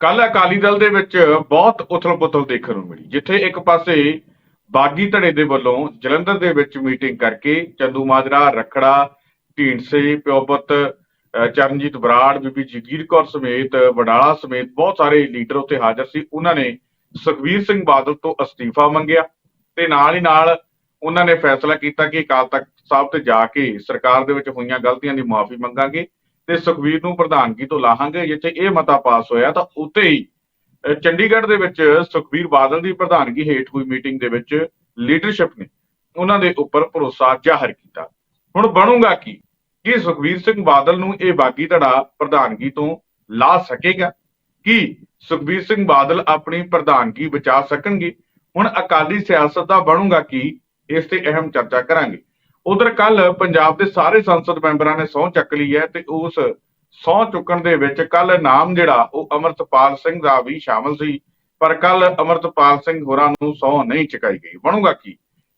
ਕੱਲ ਅਕਾਲੀ ਦਲ ਦੇ ਵਿੱਚ ਬਹੁਤ ਉਥਲ-ਪੁਥਲ ਦੇਖਣ ਨੂੰ ਮਿਲੀ, ਜਿੱਥੇ ਇੱਕ ਪਾਸੇ ਬਾਗੀ ਧੜੇ ਦੇ ਵੱਲੋਂ ਜਲੰਧਰ ਦੇ ਵਿੱਚ ਮੀਟਿੰਗ ਕਰਕੇ ਚੰਦੂ ਮਾਜਰਾ, ਰਖੜਾ, ਢੀਂਡਸੇ ਪਿਓਪਤ ਚਰਨਜੀਤ ਬਰਾੜ, ਬੀਬੀ ਜਗੀਰ ਕੌਰ ਸਮੇਤ, ਵਡਾਲਾ ਸਮੇਤ ਬਹੁਤ ਸਾਰੇ ਲੀਡਰ ਉੱਥੇ ਹਾਜ਼ਰ ਸੀ। ਉਹਨਾਂ ਨੇ ਸੁਖਬੀਰ ਸਿੰਘ ਬਾਦਲ ਤੋਂ ਅਸਤੀਫਾ ਮੰਗਿਆ ਤੇ ਨਾਲ ਹੀ ਨਾਲ ਉਹਨਾਂ ਨੇ ਫੈਸਲਾ ਕੀਤਾ ਕਿ ਅਕਾਲ ਤਖਤ ਸਾਹਿਬ ਤੇ ਜਾ ਕੇ ਸਰਕਾਰ ਦੇ ਵਿੱਚ ਹੋਈਆਂ ਗਲਤੀਆਂ ਦੀ ਮਾਫੀ ਮੰਗਾਂਗੇ। ਤੇ ਸੁਖਬੀਰ ਨੂੰ ਪ੍ਰਧਾਨਗੀ ਤੋਂ ਲਾਹਾਂਗੇ, ਜਿੱਥੇ ਇਹ ਮਤਾ ਪਾਸ ਹੋਇਆ, ਤਾਂ ਉੱਤੇ ਹੀ ਚੰਡੀਗੜ੍ਹ ਦੇ ਵਿੱਚ ਸੁਖਬੀਰ ਬਾਦਲ ਦੀ ਪ੍ਰਧਾਨਗੀ ਹੇਠ ਹੋਈ ਮੀਟਿੰਗ ਦੇ ਵਿੱਚ ਲੀਡਰਸ਼ਿਪ ਨੇ ਉਹਨਾਂ ਦੇ ਉੱਪਰ ਭਰੋਸਾ ਜ਼ਾਹਰ ਕੀਤਾ। ਹੁਣ ਬਣੂਗਾ ਕੀ? ਕੀ ਸੁਖਬੀਰ ਸਿੰਘ ਬਾਦਲ ਨੂੰ ਇਹ ਬਾਗੀ ਧੜਾ ਪ੍ਰਧਾਨਗੀ ਤੋਂ ਲਾ ਸਕੇਗਾ? ਕੀ ਸੁਖਬੀਰ ਸਿੰਘ ਬਾਦਲ ਆਪਣੀ ਪ੍ਰਧਾਨਗੀ ਬਚਾ ਸਕਣਗੇ? ਹੁਣ ਅਕਾਲੀ ਸਿਆਸਤ ਦਾ ਬਣੂਗਾ ਕੀ? ਇਸ ਤੇ ਅਹਿਮ ਚਰਚਾ ਕਰਾਂਗੇ। ਉਧਰ ਕੱਲ ਪੰਜਾਬ ਦੇ ਸਾਰੇ ਸੰਸਦ ਮੈਂਬਰਾਂ ਨੇ ਸਹੁੰ ਚੱਕ ਲਈ ਹੈ ਤੇ ਉਸ ਸਹੁੰ ਚੁੱਕਣ ਦੇ ਵਿੱਚ ਕੱਲ ਨਾਮ ਜਿਹੜਾ, ਉਹ ਅਮਰਤਪਾਲ ਸਿੰਘ ਦਾ ਵੀ ਸ਼ਾਮਲ ਸੀ। ਪਰ ਕੱਲ ਅਮਰਤਪਾਲ ਸਿੰਘ ਹੋਰਾਂ ਨੂੰ ਸਹੁੰ ਨਹੀਂ ਚੁਕਾਈ ਗਈ। ਬਣੂਗਾ ਕੀ?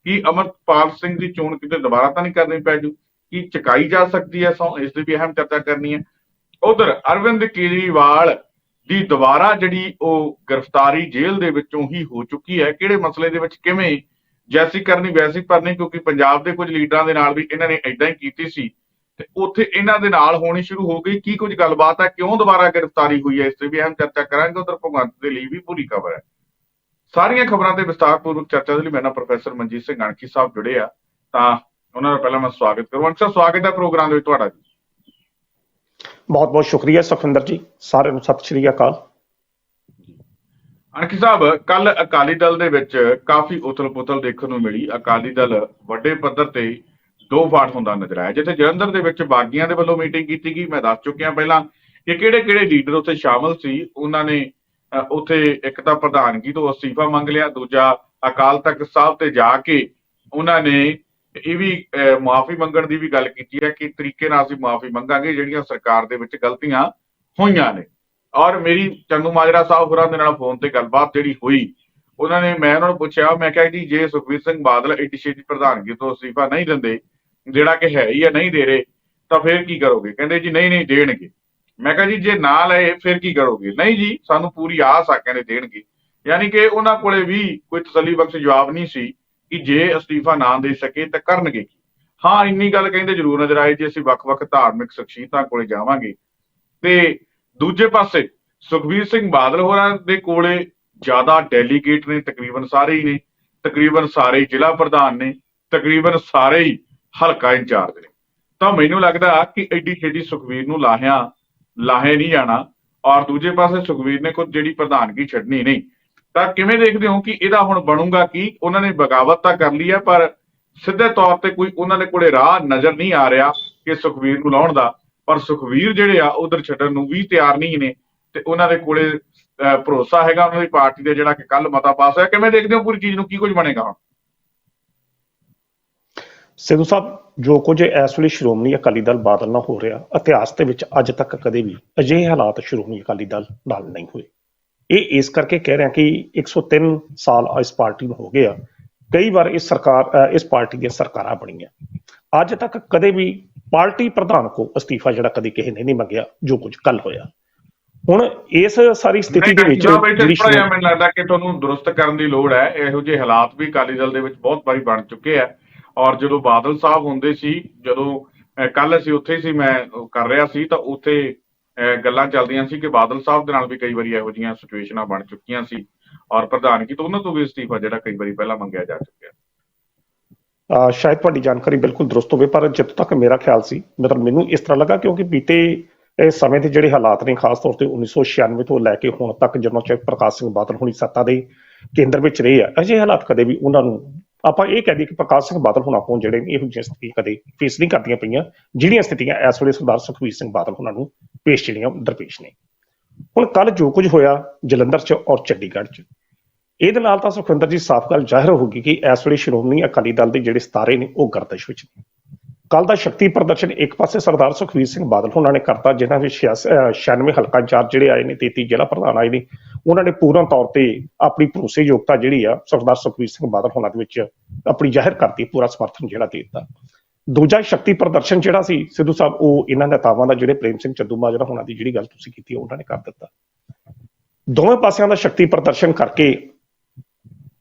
ਕੀ ਅਮਰਤਪਾਲ ਸਿੰਘ ਦੀ ਚੋਣ ਕਿਤੇ ਦੁਬਾਰਾ ਤਾਂ ਨਹੀਂ ਕਰਨੀ ਪੈ ਜੂ? ਕੀ ਚੁਕਾਈ ਜਾ ਸਕਦੀ ਹੈ ਸਹੁੰ? ਇਸ ਦੀ ਵੀ ਅਹਿਮ ਚਰਚਾ ਕਰਨੀ ਹੈ। ਉਧਰ ਅਰਵਿੰਦ ਕੇਜਰੀਵਾਲ ਦੀ ਦੁਬਾਰਾ ਜਿਹੜੀ ਉਹ ਗ੍ਰਿਫਤਾਰੀ ਜੇਲ੍ਹ ਦੇ ਵਿੱਚੋਂ ਹੀ ਹੋ ਚੁੱਕੀ ਹੈ। ਕਿਹੜੇ ਮਸਲੇ ਦੇ ਵਿੱਚ ਕਿਵੇਂ ਜੈਸੀ ਕਰਨੀ ਵੈਸੀ ਭਰਨੀ, ਕਿਉਂਕਿ ਪੰਜਾਬ ਦੇ ਕੁਝ ਲੀਡਰਾਂ ਦੇ ਨਾਲ ਵੀ ਇਹਨਾਂ ਨੇ ਇਦਾਂ ਹੀ ਕੀਤੀ ਸੀ। ਤੇ ਉੱਥੇ ਇਹਨਾਂ ਦੇ ਨਾਲ ਹੋਣੀ ਸ਼ੁਰੂ ਹੋ ਗਈ। ਕੀ ਕੁਝ ਗੱਲਬਾਤ ਹੈ? ਕਿਉਂ ਦੁਬਾਰਾ ਗ੍ਰਿਫਤਾਰੀ ਹੋਈ ਹੈ? ਇਸ ਤੇ ਵੀ ਅਹਿਮ ਚਰਚਾ ਕਰਾਂਗੇ। ਉਧਰ ਭਗਵੰਤ ਦੇ ਲਈ ਵੀ ਪੂਰੀ ਖਬਰ ਹੈ। ਸਾਰੀਆਂ ਖਬਰਾਂ ਤੇ ਵਿਸਤਾਰਪੂਰਵਕ ਚਰਚਾ ਦੇ ਲਈ ਮੇਰੇ ਨਾਲ ਪ੍ਰੋਫੈਸਰ ਮਨਜੀਤ ਸਿੰਘ ਅਣਖੀ ਸਾਹਿਬ ਜੁੜੇ ਆ। ਤਾਂ ਉਹਨਾਂ ਦਾ ਪਹਿਲਾਂ ਮੈਂ ਸਵਾਗਤ ਕਰਵਾਂ ਸਰ ਸਵਾਗਤ ਹੈ ਪ੍ਰੋਗਰਾਮ ਦੇ ਵਿੱਚ ਤੁਹਾਡਾ ਜੀ ਬਹੁਤ ਬਹੁਤ ਸ਼ੁਕਰੀਆ ਸੁਖਵਿੰਦਰ ਜੀ। ਸਾਰਿਆਂ ਨੂੰ ਸਤਿ ਸ਼੍ਰੀ ਅਕਾਲ। ਅਣਖੀ ਸਾਹਿਬ, ਕੱਲ ਅਕਾਲੀ ਦਲ ਦੇ ਵਿੱਚ ਕਾਫੀ ਉਥਲ-ਪੁਥਲ ਦੇਖਣ ਨੂੰ ਮਿਲੀ। ਅਕਾਲੀ ਦਲ ਵੱਡੇ ਪੱਧਰ ਤੇ ਦੋ ਫਾਟ ਹੁੰਦਾ ਨਜ਼ਰ ਆਇਆ, ਜਿੱਥੇ ਜਲੰਧਰ ਦੇ ਵਿੱਚ ਬਾਗੀਆਂ ਦੇ ਵੱਲੋਂ ਮੀਟਿੰਗ ਕੀਤੀ ਗਈ। ਮੈਂ ਦੱਸ ਚੁੱਕਿਆ ਪਹਿਲਾਂ ਕਿ ਕਿਹੜੇ-ਕਿਹੜੇ ਲੀਡਰ ਉੱਥੇ ਸ਼ਾਮਲ ਸੀ, ਉਹਨਾਂ ਨੇ ਉੱਥੇ ਇੱਕ ਤਾਂ ਪ੍ਰਧਾਨਗੀ ਤੋਂ ਅਸਤੀਫਾ ਮੰਗ ਲਿਆ, ਦੂਜਾ ਅਕਾਲ ਤਖਤ ਸਾਹਿਬ ਤੇ ਜਾ ਕੇ ਉਹਨਾਂ ਨੇ ਇਹ ਵੀ ਮਾਫੀ ਮੰਗਣ ਦੀ ਵੀ ਗੱਲ ਕੀਤੀ ਹੈ ਕਿ ਤਰੀਕੇ ਨਾਲ ਅਸੀਂ ਮਾਫੀ ਮੰਗਾਂਗੇ, ਜਿਹੜੀਆਂ ਸਰਕਾਰ ਦੇ ਵਿੱਚ ਗਲਤੀਆਂ ਹੋਈਆਂ ਨੇ। ਔਰ ਮੇਰੀ ਚੰਦੂ ਮਾਜਰਾ ਸਾਹਿਬ ਹੋਰਾਂ ਦੇ ਨਾਲ ਫੋਨ ਤੇ ਗੱਲਬਾਤ ਜਿਹੜੀ ਹੋਈ, ਉਹਨਾਂ ਨੇ ਮੈਂ ਉਹਨਾਂ ਨੂੰ ਪੁੱਛਿਆ, ਮੈਂ ਕਿਹਾ ਜੀ, ਜੇ ਸੁਖਬੀਰ ਸਿੰਘ ਬਾਦਲ ਐਡੀ ਪ੍ਰਧਾਨਗੀ ਤੋਂ ਅਸਤੀਫਾ ਨਹੀਂ ਦਿੰਦੇ, ਜਿਹੜਾ ਕਿ ਹੈ ਹੀ ਆ, ਨਹੀਂ ਦੇ ਰਹੇ, ਤਾਂ ਫਿਰ ਕੀ ਕਰੋਗੇ? ਕਹਿੰਦੇ ਜੀ, ਨਹੀਂ ਨਹੀਂ, ਦੇਣਗੇ। ਮੈਂ ਕਿਹਾ ਜੀ, ਜੇ ਨਾ ਲਏ, ਫਿਰ ਕੀ ਕਰੋਗੇ? ਨਹੀਂ ਜੀ, ਸਾਨੂੰ ਪੂਰੀ ਆਸ ਆ ਕਹਿੰਦੇ ਦੇਣਗੇ। ਯਾਨੀ ਕਿ ਉਹਨਾਂ ਕੋਲੇ ਵੀ ਕੋਈ ਤਸੱਲੀ ਬਖਸ਼ ਜਵਾਬ ਨਹੀਂ ਸੀ ਕਿ ਜੇ ਅਸਤੀਫਾ ਨਾ ਦੇ ਸਕੇ ਤਾਂ ਕਰਨਗੇ ਕੀ? ਹਾਂ, ਇੰਨੀ ਗੱਲ ਕਹਿੰਦੇ ਜ਼ਰੂਰ ਨਜ਼ਰ ਆਏ, ਜੇ ਅਸੀਂ ਵੱਖ-ਵੱਖ ਧਾਰਮਿਕ ਸ਼ਖਸੀਅਤਾਂ ਕੋਲੇ ਜਾਵਾਂਗੇ, ਤੇ ਦੂਜੇ ਪਾਸੇ ਸੁਖਬੀਰ ਸਿੰਘ ਬਾਦਲ ਹੋਰਾਂ ਦੇ ਕੋਲੇ ਜ਼ਿਆਦਾ ਡੈਲੀਗੇਟ ਨੇ, ਤਕਰੀਬਨ ਸਾਰੇ ਹੀ ਨੇ, ਤਕਰੀਬਨ ਸਾਰੇ ਹੀ ਜ਼ਿਲ੍ਹਾ ਪ੍ਰਧਾਨ ਨੇ, ਤਕਰੀਬਨ ਸਾਰੇ ਹੀ ਹਲਕਾ ਇੰਚਾਰਜ ਨੇ। ਤਾਂ ਮੈਨੂੰ ਲੱਗਦਾ ਕਿ ਐਡੀ ਛੇਤੀ ਸੁਖਬੀਰ ਨੂੰ ਲਾਹਿਆ, ਲਾਹੇ ਨਹੀਂ ਜਾਣਾ ਔਰ ਦੂਜੇ ਪਾਸੇ ਸੁਖਬੀਰ ਨੇ ਕੁਝ ਜਿਹੜੀ ਪ੍ਰਧਾਨਗੀ ਛੱਡਣੀ ਨਹੀਂ। ਤਾਂ ਕਿਵੇਂ ਦੇਖਦੇ ਹੋ ਕਿ ਇਹਦਾ ਹੁਣ ਬਣੂਗਾ ਕੀ? ਉਹਨਾਂ ਨੇ ਬਗਾਵਤ ਤਾਂ ਕਰ ਲਈ ਹੈ, ਪਰ ਸਿੱਧੇ ਤੌਰ ਤੇ ਕੋਈ ਉਹਨਾਂ ਦੇ ਕੋਲੇ ਰਾਹ ਨਜ਼ਰ ਨਹੀਂ ਆ ਰਿਹਾ ਕਿ ਸੁਖਬੀਰ ਨੂੰ ਲਾਉਣ ਦਾ। ਪਰ ਸੁਖਬੀਰ ਜਿਹੜੇ ਆ ਉਧਰ ਛੱਡਣ ਨੂੰ ਵੀ ਤਿਆਰ ਨਹੀਂ ਨੇ ਤੇ ਉਹਨਾਂ ਦੇ ਕੋਲੇ ਭਰੋਸਾ ਹੈਗਾ ਉਹਨਾਂ ਦੀ ਪਾਰਟੀ ਦੇ ਜਿਹੜਾ ਕਿ ਕੱਲ ਮਤਾ ਪਾਸ ਹੋਇਆ। ਕਿਵੇਂ ਦੇਖਦੇ ਹੋ ਪੂਰੀ ਚੀਜ਼ ਨੂੰ? ਕੀ ਕੁਝ ਬਣੇਗਾ ਹੁਣ? ਸਿੱਧੂ ਸਾਹਿਬ ਜੋ ਕੁਝ ਇਸ ਵੇਲੇ ਸ਼੍ਰੋਮਣੀ ਅਕਾਲੀ ਦਲ ਬਾਦਲ ਨਾਲ ਹੋ ਰਿਹਾ ਇਤਿਹਾਸ ਦੇ ਵਿੱਚ ਅੱਜ ਤੱਕ ਕਦੇ ਵੀ ਅਜਿਹੇ ਹਾਲਾਤ ਸ਼੍ਰੋਮਣੀ ਅਕਾਲੀ ਦਲ ਨਾਲ ਨਹੀਂ ਹੋਏ। ਇਹ ਇਸ ਕਰਕੇ ਕਹਿ ਰਿਹਾ ਕਿ 103 ਸਾਲ ਇਸ ਪਾਰਟੀ ਨੂੰ ਹੋ ਗਏ ਆ ਕਈ ਵਾਰ ਇਸ ਸਰਕਾਰ ਅ, ਇਸ ਪਾਰਟੀ ਦੀਆਂ ਸਰਕਾਰਾਂ ਬਣੀਆਂ। ਅੱਜ ਤੱਕ ਕਦੇ ਵੀ ਪਾਰਟੀ ਪ੍ਰਧਾਨ ਕੋ ਅਸਤੀਫਾ ਜਿਹੜਾ ਕਦੇ ਕਿਸੇ ਨੇ ਨਹੀਂ ਮੰਗਿਆ ਜੋ ਕੁਝ ਕੱਲ ਹੋਇਆ। ਹੁਣ ਇਸ ਸਾਰੀ ਸਥਿਤੀ ਦੇ ਵਿੱਚ ਜਿਹੜੀ ਸ਼੍ਰੋਮਣੀ- ਮੈਨੂੰ ਲੱਗਦਾ ਕਿ ਤੁਹਾਨੂੰ ਦਰੁਸਤ ਕਰਨ ਦੀ ਲੋੜ ਹੈ। ਇਹੋ ਜਿਹੇ ਹਾਲਾਤ ਵੀ ਅਕਾਲੀ ਦਲ ਦੇ ਵਿੱਚ ਬਹੁਤ ਵਾਰੀ ਬਣ ਚੁੱਕੇ ਆ। ਔਰ ਜਦੋਂ ਬਾਦਲ ਸਾਹਿਬ ਹੁੰਦੇ ਸੀ ਜਦੋਂ ਕੱਲ ਅਸੀਂ ਉੱਥੇ ਸੀ ਮੈਂ ਕਰ ਰਿਹਾ ਸੀ ਤਾਂ ਉੱਥੇ ਗੱਲਾਂ ਚੱਲਦੀਆਂ ਸੀ ਕਿ ਬਾਦਲ ਸਾਹਿਬ ਦੇ ਨਾਲ ਵੀ ਕਈ ਵਾਰੀ ਇਹੋ ਜਿਹੀਆਂ ਸਿਚੁਏਸ਼ਨਾਂ ਬਣ ਚੁੱਕੀਆਂ ਸੀ। ਔਰ ਪ੍ਰਧਾਨਗੀ ਤੋਂ ਉਹਨਾਂ ਤੋਂ ਵੀ ਅਸਤੀਫਾ ਜਿਹੜਾ ਕਈ ਵਾਰੀ ਪਹਿਲਾਂ ਮੰਗਿਆ ਜਾ ਚੁੱਕਿਆ। ਸ਼ਾਇਦ ਤੁਹਾਡੀ ਜਾਣਕਾਰੀ ਬਿਲਕੁਲ ਦਰੁਸਤ ਹੋਵੇ, ਪਰ ਜਿੱਥੋਂ ਤੱਕ ਮੇਰਾ ਖਿਆਲ ਸੀ, ਮਤਲਬ ਮੈਨੂੰ ਇਸ ਤਰ੍ਹਾਂ ਲੱਗਾ ਕਿਉਂਕਿ ਬੀਤੇ ਸਮੇਂ ਦੇ ਜਿਹੜੇ ਹਾਲਾਤ ਨੇ, ਖਾਸ ਤੌਰ ਤੇ 1996 ਤੋਂ ਲੈ ਕੇ ਹੁਣ ਤੱਕ ਜਦੋਂ ਚ ਪ੍ਰਕਾਸ਼ ਸਿੰਘ ਬਾਦਲ ਹੁਣੀ ਸੱਤਾ ਦੇ ਕੇਂਦਰ ਵਿੱਚ ਰਹੇ ਆ, ਅਜਿਹੇ ਹਾਲਾਤ ਕਦੇ ਵੀ ਉਹਨਾਂ ਨੂੰ, ਆਪਾਂ ਇਹ ਕਹਿ ਦਈਏ ਕਿ ਪ੍ਰਕਾਸ਼ ਸਿੰਘ ਬਾਦਲ ਹੁਣ ਆਪੋਂ ਜਿਹੜੇ ਨੇ, ਇਹੋ ਜਿਹੀਆਂ ਸਥਿਤੀਆਂ ਕਦੇ ਫੇਸ ਨਹੀਂ ਕਰਦੀਆਂ ਪਈਆਂ, ਜਿਹੜੀਆਂ ਸਥਿਤੀਆਂ ਇਸ ਵੇਲੇ ਸਰਦਾਰ ਸੁਖਬੀਰ ਸਿੰਘ ਬਾਦਲ ਉਹਨਾਂ ਨੂੰ ਪੇਸ਼ ਜਿਹੜੀਆਂ ਦਰਪੇਸ਼ ਨੇ। ਹੁਣ ਕੱਲ ਜੋ ਕੁਝ ਹੋਇਆ ਜਲੰਧਰ 'ਚ ਔਰ ਚੰਡੀਗੜ੍ਹ 'ਚ ਇਹਦੇ ਨਾਲ ਤਾਂ ਸੁਖਵਿੰਦਰ ਜੀ, ਸਾਫ਼ ਗੱਲ ਜ਼ਾਹਿਰ ਹੋ ਗਈ ਕਿ ਇਸ ਵੇਲੇ ਸ਼੍ਰੋਮਣੀ ਅਕਾਲੀ ਦਲ ਦੇ ਜਿਹੜੇ ਸਤਾਰੇ ਨੇ, ਉਹ ਗਰਦਸ਼ ਵਿੱਚ ਨੇ। ਕੱਲ ਦਾ ਸ਼ਕਤੀ ਪ੍ਰਦਰਸ਼ਨ ਇੱਕ ਪਾਸੇ ਸਰਦਾਰ ਸੁਖਵੀਰ ਸਿੰਘ ਬਾਦਲ ਉਹਨਾਂ ਨੇ ਕਰਤਾ, ਜਿਨ੍ਹਾਂ ਵਿੱਚ 96 ਹਲਕਾ ਇੰਚਾਰਜ ਜਿਹੜੇ ਆਏ ਨੇ 33 ਜ਼ਿਲ੍ਹਾ ਪ੍ਰਧਾਨ ਆਏ ਨੇ, ਉਹਨਾਂ ਨੇ ਪੂਰਨ ਤੌਰ ਤੇ ਆਪਣੀ ਭਰੋਸੇਯੋਗਤਾ ਜਿਹੜੀ ਆ, ਸਰਦਾਰ ਸੁਖਵੀਰ ਸਿੰਘ ਬਾਦਲ ਉਹਨਾਂ ਦੇ ਵਿੱਚ ਆਪਣੀ ਜ਼ਾਹਿਰ ਕਰਤੀ, ਪੂਰਾ ਸਮਰਥਨ ਜਿਹੜਾ ਦੇ ਦਿੱਤਾ। ਦੂਜਾ ਸ਼ਕਤੀ ਪ੍ਰਦਰਸ਼ਨ ਜਿਹੜਾ ਸੀ, ਸਿੱਧੂ ਸਾਹਿਬ, ਉਹ ਇਹਨਾਂ ਨੇਤਾਵਾਂ ਦਾ, ਜਿਹੜੇ ਪ੍ਰੇਮ ਸਿੰਘ ਚੱਦੂ ਮਾਜਰਾ ਹੋਣਾ ਦੀ ਜਿਹੜੀ ਗੱਲ ਤੁਸੀਂ ਕੀਤੀ ਉਹਨਾਂ ਨੇ ਕਰ ਦਿੱਤਾ। ਦੋਵੇਂ ਪਾਸਿਆਂ ਦਾ ਸ਼ਕਤੀ ਪ੍ਰਦਰਸ਼ਨ ਕਰਕੇ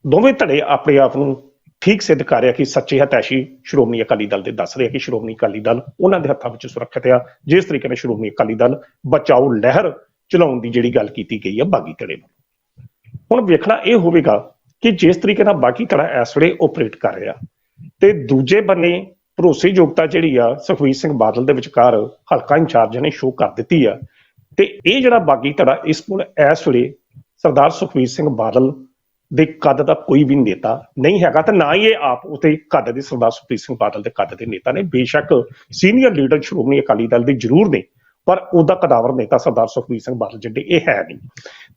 ਦੋਵੇਂ ਧੜੇ ਆਪਣੇ ਆਪ ਨੂੰ ਠੀਕ ਸਿੱਧ ਕਰ ਰਿਹਾ ਕਿ ਸੱਚੇ ਹਤੈਸ਼ੀ ਸ਼੍ਰੋਮਣੀ ਅਕਾਲੀ ਦਲ ਦੇ ਦੱਸ ਰਿਹਾ ਕਿ ਸ਼੍ਰੋਮਣੀ ਅਕਾਲੀ ਦਲ ਉਹਨਾਂ ਦੇ ਹੱਥਾਂ ਵਿੱਚ ਸੁਰੱਖਿਅਤ ਆ। ਜਿਸ ਤਰੀਕੇ ਨਾਲ ਸ਼੍ਰੋਮਣੀ ਅਕਾਲੀ ਦਲ ਬਚਾਓ ਲਹਿਰ ਚਲਾਉਣ ਦੀ ਜਿਹੜੀ ਗੱਲ ਕੀਤੀ ਗਈ ਆ ਬਾਗੀ ਧੜੇ ਨੂੰ ਹੁਣ ਵੇਖਣਾ ਇਹ ਹੋਵੇਗਾ ਕਿ ਜਿਸ ਤਰੀਕੇ ਨਾਲ ਬਾਕੀ ਧੜਾ ਇਸ ਵੇਲੇ ਆਪਰੇਟ ਕਰ ਰਿਹਾ ਤੇ ਦੂਜੇ ਬੰਨੇ ਭਰੋਸੇਯੋਗਤਾ ਜਿਹੜੀ ਆ ਸੁਖਵੀਰ ਸਿੰਘ ਬਾਦਲ ਦੇ ਵਿਚਕਾਰ ਹਲਕਾ ਇੰਚਾਰਜ ਨੇ ਸ਼ੋਅ ਕਰ ਦਿੱਤੀ ਆ। ਤੇ ਇਹ ਜਿਹੜਾ ਬਾਗੀ ਧੜਾ ਇਸ ਕੋਲ ਇਸ ਵੇਲੇ ਸਰਦਾਰ ਸੁਖਵੀਰ ਸਿੰਘ ਬਾਦਲ ਦੇ ਕੱਦ ਦਾ ਕੋਈ ਵੀ ਨੇਤਾ ਨਹੀਂ ਹੈਗਾ ਤੇ ਨਾ ਹੀ ਇਹ ਆਪ ਉਤੇ ਕੱਦ ਦੇ ਸਰਦਾਰ ਸੁਖਬੀਰ ਸਿੰਘ ਬਾਦਲ ਦੇ ਕੱਦ ਦੇ ਨੇਤਾ ਨੇ। ਬੇਸ਼ੱਕ ਸੀਨੀਅਰ ਲੀਡਰ ਸ਼੍ਰੋਮਣੀ ਅਕਾਲੀ ਦਲ ਦੇ ਜ਼ਰੂਰ ਨੇ, ਪਰ ਉਹਦਾ ਕਦਾਵਰ ਨੇਤਾ ਸਰਦਾਰ ਸੁਖਬੀਰ ਸਿੰਘ ਬਾਦਲ ਜਿਹੜੇ ਇਹ ਹੈ ਨਹੀਂ।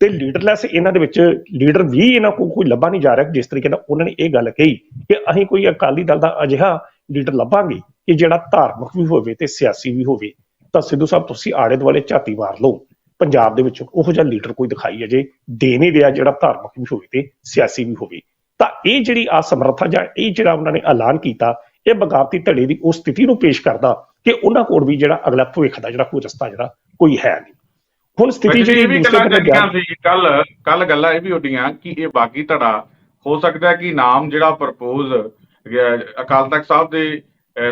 ਤੇ ਲੀਡਰਲੈਸ ਇਹਨਾਂ ਦੇ ਵਿੱਚ ਲੀਡਰ ਵੀ ਇਹਨਾਂ ਕੋਲ ਕੋਈ ਲੱਭਾ ਨਹੀਂ ਜਾ ਰਿਹਾ, ਜਿਸ ਤਰੀਕੇ ਨਾਲ ਉਹਨਾਂ ਨੇ ਇਹ ਗੱਲ ਕਹੀ ਕਿ ਅਸੀਂ ਕੋਈ ਅਕਾਲੀ ਦਲ ਦਾ ਅਜਿਹਾ ਲੀਡਰ ਲੱਭਾਂਗੇ ਕਿ ਜਿਹੜਾ ਧਾਰਮਿਕ ਵੀ ਹੋਵੇ ਤੇ ਸਿਆਸੀ ਵੀ ਹੋਵੇ, ਤਾਂ ਸਿੱਧੂ ਸਾਹਿਬ ਤੁਸੀਂ ਆੜੇ ਦੁਆਲੇ ਝਾਤੀ ਮਾਰ ਲਓ। ਪੰਜਾਬ ਦੇ ਵਿੱਚ ਉਹੋ ਜਿਹਾ ਲੀਡਰ ਕੋਈ ਦਿਖਾਈ ਅਜੇ ਦੇ ਨਹੀਂ ਰਿਹਾ ਜਿਹੜਾ ਧਾਰਮਿਕ ਵੀ ਹੋਵੇ ਤੇ ਸਿਆਸੀ ਵੀ ਹੋਵੇ। ਤਾਂ ਇਹ ਜਿਹੜੀ ਅਸਮਰੱਥਾ ਜਾਂ ਇਹ ਜਿਹੜਾ ਉਹਨਾਂ ਨੇ ਐਲਾਨ ਕੀਤਾ ਇਹ ਬਗਾਵਤੀ ਧੜੇ ਦੀ ਉਸ ਸਥਿਤੀ ਨੂੰ ਪੇਸ਼ ਕਰਦਾ ਕਿ ਉਹਨਾਂ ਕੋਲ ਵੀ ਜਿਹੜਾ ਅਗਲਾ ਭਵਿੱਖ ਦਾ ਜਿਹੜਾ ਕੋਈ ਰਸਤਾ ਜਿਹੜਾ ਕੋਈ ਹੈ ਨਹੀਂ। ਹੁਣ ਸਥਿਤੀ ਜਿਹੜੀ ਵੀ ਗੱਲਾਂ ਸੀ ਕੱਲ ਕੱਲ ਗੱਲਾਂ ਇਹ ਵੀ ਉੱਡੀਆਂ ਕਿ ਇਹ ਬਾਗੀ ਧੜਾ ਹੋ ਸਕਦਾ ਕਿ ਨਾਮ ਜਿਹੜਾ ਪ੍ਰਪੋਜ਼ ਅਕਾਲ ਤਖਤ ਸਾਹਿਬ ਦੇ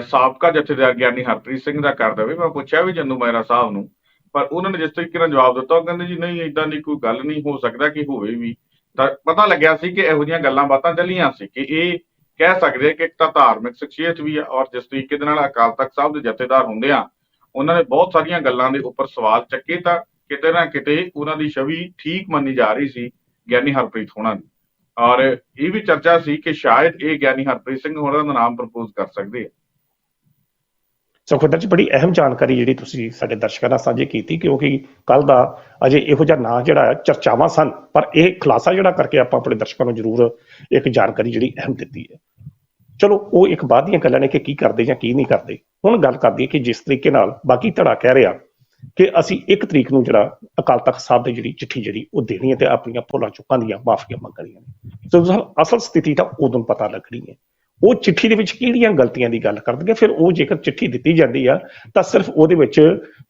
ਸਾਬਕਾ ਜਥੇਦਾਰ ਗਿਆਨੀ ਹਰਪ੍ਰੀਤ ਸਿੰਘ ਦਾ ਕਰ ਦੇਵੇ। ਮੈਂ ਪੁੱਛਿਆ ਵੀ ਜੰਨੂ ਮਹਿਰਾ ਸਾਹਿਬ ਨੂੰ ਪਰ ਉਹਨਾਂ ਨੇ ਜਿਸ ਤਰੀਕੇ ਨਾਲ ਜਵਾਬ ਦਿੱਤਾ, ਉਹ ਕਹਿੰਦੇ ਜੀ, ਨਹੀਂ ਇਦਾਂ ਦੀ ਕੋਈ ਗੱਲ ਨਹੀਂ, ਹੋ ਸਕਦਾ ਕਿ ਹੋਵੇ ਵੀ। ਤਾਂ ਪਤਾ ਲੱਗਿਆ ਸੀ ਕਿ ਇਹੋ ਜਿਹੀਆਂ ਗੱਲਾਂ ਬਾਤਾਂ ਚੱਲੀਆਂ ਸੀ ਕਿ ਇਹ ਕਹਿ ਸਕਦੇ ਕਿ ਇੱਕ ਤਾਂ ਧਾਰਮਿਕ ਸ਼ਖਸੀਅਤ ਵੀ ਆ ਔਰ ਜਿਸ ਤਰੀਕੇ ਦੇ ਨਾਲ ਅਕਾਲ ਤਖਤ ਸਾਹਿਬ ਦੇ ਜਥੇਦਾਰ ਹੁੰਦੇ ਆ, ਉਹਨਾਂ ਨੇ ਬਹੁਤ ਸਾਰੀਆਂ ਗੱਲਾਂ ਦੇ ਉੱਪਰ ਸਵਾਲ ਚੱਕੇ ਤਾਂ ਕਿਤੇ ਨਾ ਕਿਤੇ ਉਹਨਾਂ ਦੀ ਛਵੀ ਠੀਕ ਮੰਨੀ ਜਾ ਰਹੀ ਸੀ ਗਿਆਨੀ ਹਰਪ੍ਰੀਤ ਹੋਣਾ ਦੀ। ਔਰ ਇਹ ਵੀ ਚਰਚਾ ਸੀ ਕਿ ਸ਼ਾਇਦ ਇਹ ਗਿਆਨੀ ਹਰਪ੍ਰੀਤ ਸਿੰਘ ਹੋਣਾ ਦਾ ਨਾਮ ਪ੍ਰਪੋਜ਼ ਕਰ ਸਕਦੇ ਆ। ਸੁਖਵਿੰਦਰ ਜੀ, ਬੜੀ ਅਹਿਮ ਜਾਣਕਾਰੀ ਜਿਹੜੀ ਤੁਸੀਂ ਸਾਡੇ ਦਰਸ਼ਕਾਂ ਨਾਲ ਸਾਂਝੀ ਕੀਤੀ, ਕਿਉਂਕਿ ਕੱਲ ਦਾ ਅਜੇ ਇਹੋ ਜਿਹਾ ਨਾਂ ਜਿਹੜਾ ਚਰਚਾਵਾਂ ਸਨ, ਪਰ ਇਹ ਖੁਲਾਸਾ ਜਿਹੜਾ ਕਰਕੇ ਆਪਾਂ ਆਪਣੇ ਦਰਸ਼ਕਾਂ ਨੂੰ ਜ਼ਰੂਰ ਇੱਕ ਜਾਣਕਾਰੀ ਜਿਹੜੀ ਅਹਿਮ ਦਿੱਤੀ ਹੈ। ਚਲੋ, ਉਹ ਇੱਕ ਬਾਅਦ ਦੀਆਂ ਗੱਲਾਂ ਨੇ ਕਿ ਕੀ ਕਰਦੇ ਜਾਂ ਕੀ ਨਹੀਂ ਕਰਦੇ। ਹੁਣ ਗੱਲ ਕਰਦੀ ਹੈ ਕਿ ਜਿਸ ਤਰੀਕੇ ਨਾਲ ਬਾਕੀ ਧੜਾ ਕਹਿ ਰਿਹਾ ਕਿ ਅਸੀਂ ਇੱਕ ਤਰੀਕ ਨੂੰ ਜਿਹੜਾ ਅਕਾਲ ਤਖਤ ਸਾਹਿਬ ਦੀ ਜਿਹੜੀ ਚਿੱਠੀ ਜਿਹੜੀ ਉਹ ਦੇਣੀ ਹੈ ਤੇ ਆਪਣੀਆਂ ਭੁੱਲਾਂ ਚੁੱਕਾਂ ਦੀਆਂ, ਮਾਫੀਆਂ ਮੰਗਣੀਆਂ ਨੇ। ਸੋ, ਅਸਲ ਸਥਿਤੀ ਤਾਂ ਉਦੋਂ ਪਤਾ ਲੱਗਣੀ ਹੈ। ਉਹ ਚਿੱਠੀ ਦੇ ਵਿੱਚ ਕਿਹੜੀਆਂ ਗਲਤੀਆਂ ਦੀ ਗੱਲ ਕਰਨਗੇ? ਫਿਰ ਉਹ ਜੇਕਰ ਚਿੱਠੀ ਦਿੱਤੀ ਜਾਂਦੀ ਆ, ਤਾਂ ਸਿਰਫ ਉਹਦੇ ਵਿੱਚ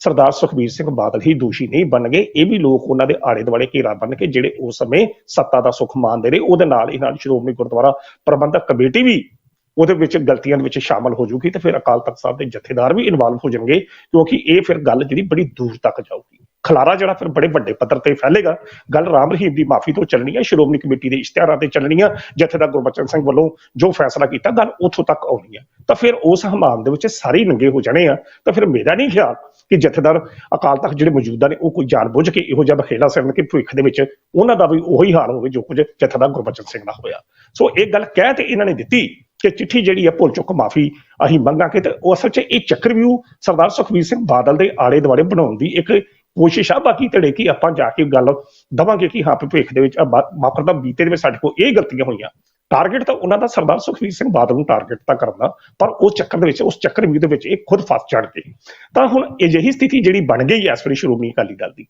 ਸਰਦਾਰ ਸੁਖਬੀਰ ਸਿੰਘ ਬਾਦਲ ਹੀ ਦੋਸ਼ੀ ਨਹੀਂ ਬਣਨਗੇ। ਇਹ ਵੀ ਲੋਕ ਉਹਨਾਂ ਦੇ ਆਲੇ ਦੁਆਲੇ ਘੇਰਾ ਬਣ ਕੇ ਜਿਹੜੇ ਉਸ ਸਮੇਂ ਸੱਤਾ ਦਾ ਸੁਖ ਮਾਣਦੇ ਰਹੇ, ਉਹਦੇ ਨਾਲ ਇਹਨਾਂ ਸ਼੍ਰੋਮਣੀ ਗੁਰਦੁਆਰਾ ਪ੍ਰਬੰਧਕ ਕਮੇਟੀ ਵੀ ਉਹਦੇ ਵਿੱਚ ਗਲਤੀਆਂ ਦੇ ਵਿੱਚ ਸ਼ਾਮਲ ਹੋ ਜੂਗੀ ਤੇ ਫਿਰ ਅਕਾਲ ਤਖਤ ਸਾਹਿਬ ਦੇ ਜਥੇਦਾਰ ਵੀ ਇਨਵੋਲਵ ਹੋ ਜਾਣਗੇ, ਕਿਉਂਕਿ ਇਹ ਫਿਰ ਗੱਲ ਜਿਹੜੀ ਬੜੀ ਦੂਰ ਤੱਕ ਜਾਊਗੀ। ਖਲਾਰਾ ਜਿਹੜਾ ਫਿਰ ਬੜੇ ਵੱਡੇ ਪੱਧਰ ਤੇ ਫੈਲੇਗਾ। ਗੱਲ ਰਾਮ ਰਹੀਮ ਦੀ ਮਾਫੀ ਤੋਂ ਚੱਲਣੀ ਹੈ ਸ਼੍ਰੋਮਣੀ ਕਮੇਟੀ ਦੇ ਇਸ਼ਤਿਹਾਰਾਂ ਤੇ ਚੱਲਣੀ ਆ ਜਥੇਦਾਰ ਗੁਰਬਚਨ ਸਿੰਘ ਵੱਲੋਂ ਜੋ ਫੈਸਲਾ ਕੀਤਾ, ਗੱਲ ਉੱਥੋਂ ਤੱਕ ਆਉਣੀ ਹੈ ਤਾਂ ਫਿਰ ਉਸ ਹਮਾਮ ਦੇ ਵਿੱਚ ਸਾਰੇ ਨੰਗੇ ਹੋ ਜਾਣੇ ਆ। ਤਾਂ ਫਿਰ ਮੇਰਾ ਨਹੀਂ ਖਿਆਲ ਕਿ ਜਥੇਦਾਰ ਅਕਾਲ ਤਖਤ ਜਿਹੜੇ ਮੌਜੂਦਾ ਨੇ, ਉਹ ਕੋਈ ਜਾਣਬੁੱਝ ਕੇ ਇਹੋ ਜਿਹਾ ਬਖੇੜਾ ਸਿਰਨ ਕਿ ਭਵਿੱਖ ਦੇ ਵਿੱਚ ਉਹਨਾਂ ਦਾ ਵੀ ਉਹੀ ਹਾਲ ਹੋਵੇ ਜੋ ਕੁਝ ਜਥੇਦਾਰ ਗੁਰਬਚਨ ਸਿੰਘ ਨਾਲ ਹੋਇਆ। ਸੋ ਇਹ ਗੱਲ ਕਹਿ ਤੇ ਇਹਨਾਂ ਨੇ ਦਿੱਤੀ ਕਿ ਚਿੱਠੀ ਜਿਹੜੀ ਆ ਭੁੱਲ ਚੁੱਕ ਮਾਫੀ ਅਸੀਂ ਮੰਗਾਂਗੇ ਤੇ ਉਹ ਅਸਲ 'ਚ ਇਹ ਚੱਕਰ ਚੱਕਰਵਿਊ ਸਰਦਾਰ ਸੁਖਬੀਰ ਸਿੰਘ ਬਾਦਲ ਦੇ ਆਲੇ ਦੁਆਲੇ ਬਣਾਉਣ ਦੀ ਇੱਕ ਕੋਸ਼ਿਸ਼ ਆ ਬਾਕੀ ਧੜੇ ਕੀ ਆਪਾਂ ਜਾ ਕੇ ਗੱਲ ਦਵਾਂਗੇ ਕਿ ਹਾਂ, ਭਵਿੱਖ ਦੇ ਵਿੱਚ ਮਾਫਰ ਦਾ ਬੀਤੇ ਦੇ ਵਿੱਚ ਸਾਡੇ ਕੋਲ ਇਹ ਗਲਤੀਆਂ ਹੋਈਆਂ। ਟਾਰਗੇਟ ਤਾਂ ਉਹਨਾਂ ਦਾ ਸਰਦਾਰ ਸੁਖਬੀਰ ਸਿੰਘ ਬਾਦਲ ਨੂੰ ਟਾਰਗੇਟ ਤਾਂ ਕਰਨਾ ਪਰ ਉਸ ਚੱਕਰ ਦੇ ਵਿੱਚ, ਉਸ ਚੱਕਰਵਿਊ ਦੇ ਵਿੱਚ ਇਹ ਖੁਦ ਫਸ ਚੜਦੇ ਤਾਂ ਹੁਣ ਅਜਿਹੀ ਸਥਿਤੀ ਜਿਹੜੀ ਬਣ ਗਈ ਹੈ ਇਸ ਵੇਲੇ ਸ਼੍ਰੋਮਣੀ ਅਕਾਲੀ ਦਲ ਦੀ,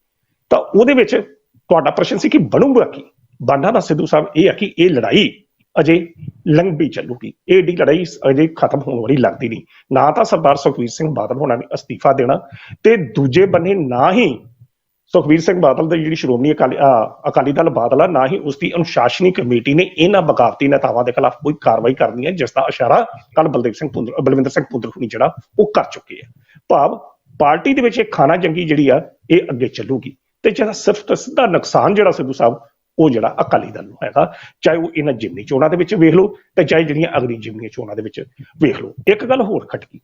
ਤਾਂ ਉਹਦੇ ਵਿੱਚ ਤੁਹਾਡਾ ਪ੍ਰਸ਼ਨ ਸੀ ਕਿ ਬਣੂਗਾ ਕੀ? ਬਣਨਾ ਦਾ ਸਿੱਧੂ ਸਾਹਿਬ ਇਹ ਆ ਕਿ ਇਹ ਲੜਾਈ ਅਜੇ ਲੰਬੀ ਚੱਲੂਗੀ। ਇਹ ਏਡੀ ਲੜਾਈ ਅਜੇ ਖਤਮ ਹੋਣ ਵਾਲੀ ਲੱਗਦੀ ਨਹੀਂ। ਨਾ ਤਾਂ ਸਰਦਾਰ ਸੁਖਬੀਰ ਸਿੰਘ ਬਾਦਲ ਹੋਣਾ ਨੇ ਅਸਤੀਫਾ ਦੇਣਾ ਤੇ ਦੂਜੇ ਬੰਨੇ ਨਾ ਹੀ ਸੁਖਬੀਰ ਸਿੰਘ ਬਾਦਲ ਦੀ ਜਿਹੜੀ ਸ਼੍ਰੋਮਣੀ ਅਕਾਲੀ ਦਲ ਬਾਦਲ ਆ, ਨਾ ਹੀ ਉਸ ਦੀ ਅਨੁਸ਼ਾਸਨੀ ਕਮੇਟੀ ਨੇ ਇਹਨਾਂ ਬਗਾਵਤੀ ਨੇਤਾਵਾਂ ਦੇ ਖਿਲਾਫ ਕੋਈ ਕਾਰਵਾਈ ਕਰਨੀ ਹੈ, ਜਿਸ ਦਾ ਇਸ਼ਾਰਾ ਕੱਲ ਬਲਦੇਵ ਸਿੰਘ ਪੁੰਦਰ ਬਲਵਿੰਦਰ ਸਿੰਘ ਪੁੰਦਰ ਹੁਣੀ ਜਿਹੜਾ ਉਹ ਕਰ ਚੁੱਕੇ ਆ। ਭਾਵ ਪਾਰਟੀ ਦੇ ਵਿੱਚ ਇਹ ਖਾਣਾ ਜੰਗੀ ਜਿਹੜੀ ਆ, ਇਹ ਅੱਗੇ ਚੱਲੂਗੀ। ਤੇ ਜਿਹੜਾ ਸਿਰਫ ਤੇ ਸਿੱਧਾ ਨੁਕਸਾਨ ਜਿਹੜਾ ਸਿੱਧੂ ਸਾਹਿਬ ਉਹ ਜਿਹੜਾ ਅਕਾਲੀ ਦਲ ਨੂੰ ਹੈਗਾ, ਚਾਹੇ ਉਹ ਇਹਨਾਂ ਜਿਮਨੀ ਚੋਣਾਂ ਦੇ ਵਿੱਚ ਵੇਖ ਲਓ ਤੇ ਚਾਹੇ ਜਿਹੜੀਆਂ ਅਗਲੀ ਜਿਮਨੀ ਚੋਣਾਂ ਦੇ ਵਿੱਚ ਵੇਖ ਲਓ। ਇੱਕ ਗੱਲ ਹੋਰ ਖਟਕੀ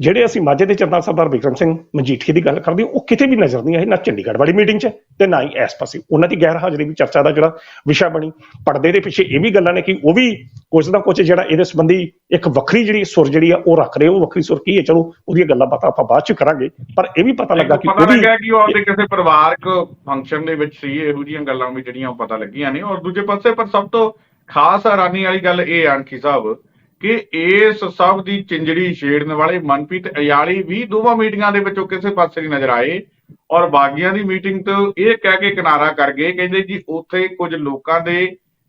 ਜਿਹੜੇ ਅਸੀਂ ਮਾਝੇ ਦੇ ਚਰਨਾ ਸਰਦਾਰ ਬਿਕਰਮ ਸਿੰਘ ਮਜੀਠੀ ਦੀ ਗੱਲ ਕਰਦੇ ਉਹ ਕਿਤੇ ਵੀ ਨਜ਼ਰ ਨਹੀਂ ਆਏ ਨਾ ਚੰਡੀਗੜ੍ਹ ਵਾਲੀ ਮੀਟਿੰਗ 'ਚ ਤੇ ਨਾ ਹੀ ਇਸ ਪਾਸੇ। ਉਹਨਾਂ ਦੀ ਗੈਰ ਹਾਜ਼ਰੀ ਵੀ ਚਰਚਾ ਦਾ ਜਿਹੜਾ ਵਿਸ਼ਾ ਬਣੀ। ਪਰਦੇ ਦੇ ਪਿੱਛੇ ਇਹ ਵੀ ਗੱਲਾਂ ਨੇ ਕਿ ਉਹ ਵੀ ਕੁਝ ਨਾ ਕੁਝ ਜਿਹੜਾ ਇਹਦੇ ਸੰਬੰਧੀ ਇੱਕ ਵੱਖਰੀ ਜਿਹੜੀ ਸੁਰ ਜਿਹੜੀ ਆ ਉਹ ਰੱਖ ਰਹੇ ਉਹ ਵੱਖਰੀ ਸੁਰ ਕੀ ਹੈ? ਚਲੋ ਉਹਦੀਆਂ ਗੱਲਾਂ ਬਾਤਾਂ ਆਪਾਂ ਬਾਅਦ 'ਚ ਕਰਾਂਗੇ। ਪਰ ਇਹ ਵੀ ਪਤਾ ਲੱਗਾ ਕਿ ਉਹ ਵੀ ਕਿ ਉਹ ਆਪਦੇ ਕਿਸੇ ਪਰਿਵਾਰਕ ਫੰਕਸ਼ਨ ਦੇ ਵਿੱਚ ਸੀ ਇਹੋ ਜਿਹੀਆਂ ਗੱਲਾਂ ਵੀ ਜਿਹੜੀਆਂ ਉਹ ਪਤਾ ਲੱਗੀਆਂ ਨੇ। ਔਰ ਦੂਜੇ ਪਾਸੇ ਪਰ ਸਭ ਤੋਂ ਖਾਸ ਹੈਰਾਨੀ ਵਾਲੀ ਗੱਲ ਇਹ ਆ ਅਣਖੀ ਸਾਹਿਬ ਕਿ ਇਸ ਸਭ ਦੀ ਚਿੰਜੜੀ ਛੇੜਨ ਵਾਲੇ ਮਨਪ੍ਰੀਤ ਅਯਾਲੀ ਵੀ ਦੋਵਾਂ ਮੀਟਿੰਗਾਂ ਦੇ ਵਿੱਚੋਂ ਕਿਸੇ ਪਾਸੇ ਨਹੀਂ ਨਜ਼ਰ ਆਏ। ਔਰ ਬਾਗੀਆਂ ਦੀ ਮੀਟਿੰਗ ਤੋਂ ਇਹ ਕਹਿ ਕੇ ਕਿਨਾਰਾ ਕਰ ਗਏ, ਕਹਿੰਦੇ ਜੀ ਉੱਥੇ ਕੁਝ ਲੋਕਾਂ ਦੇ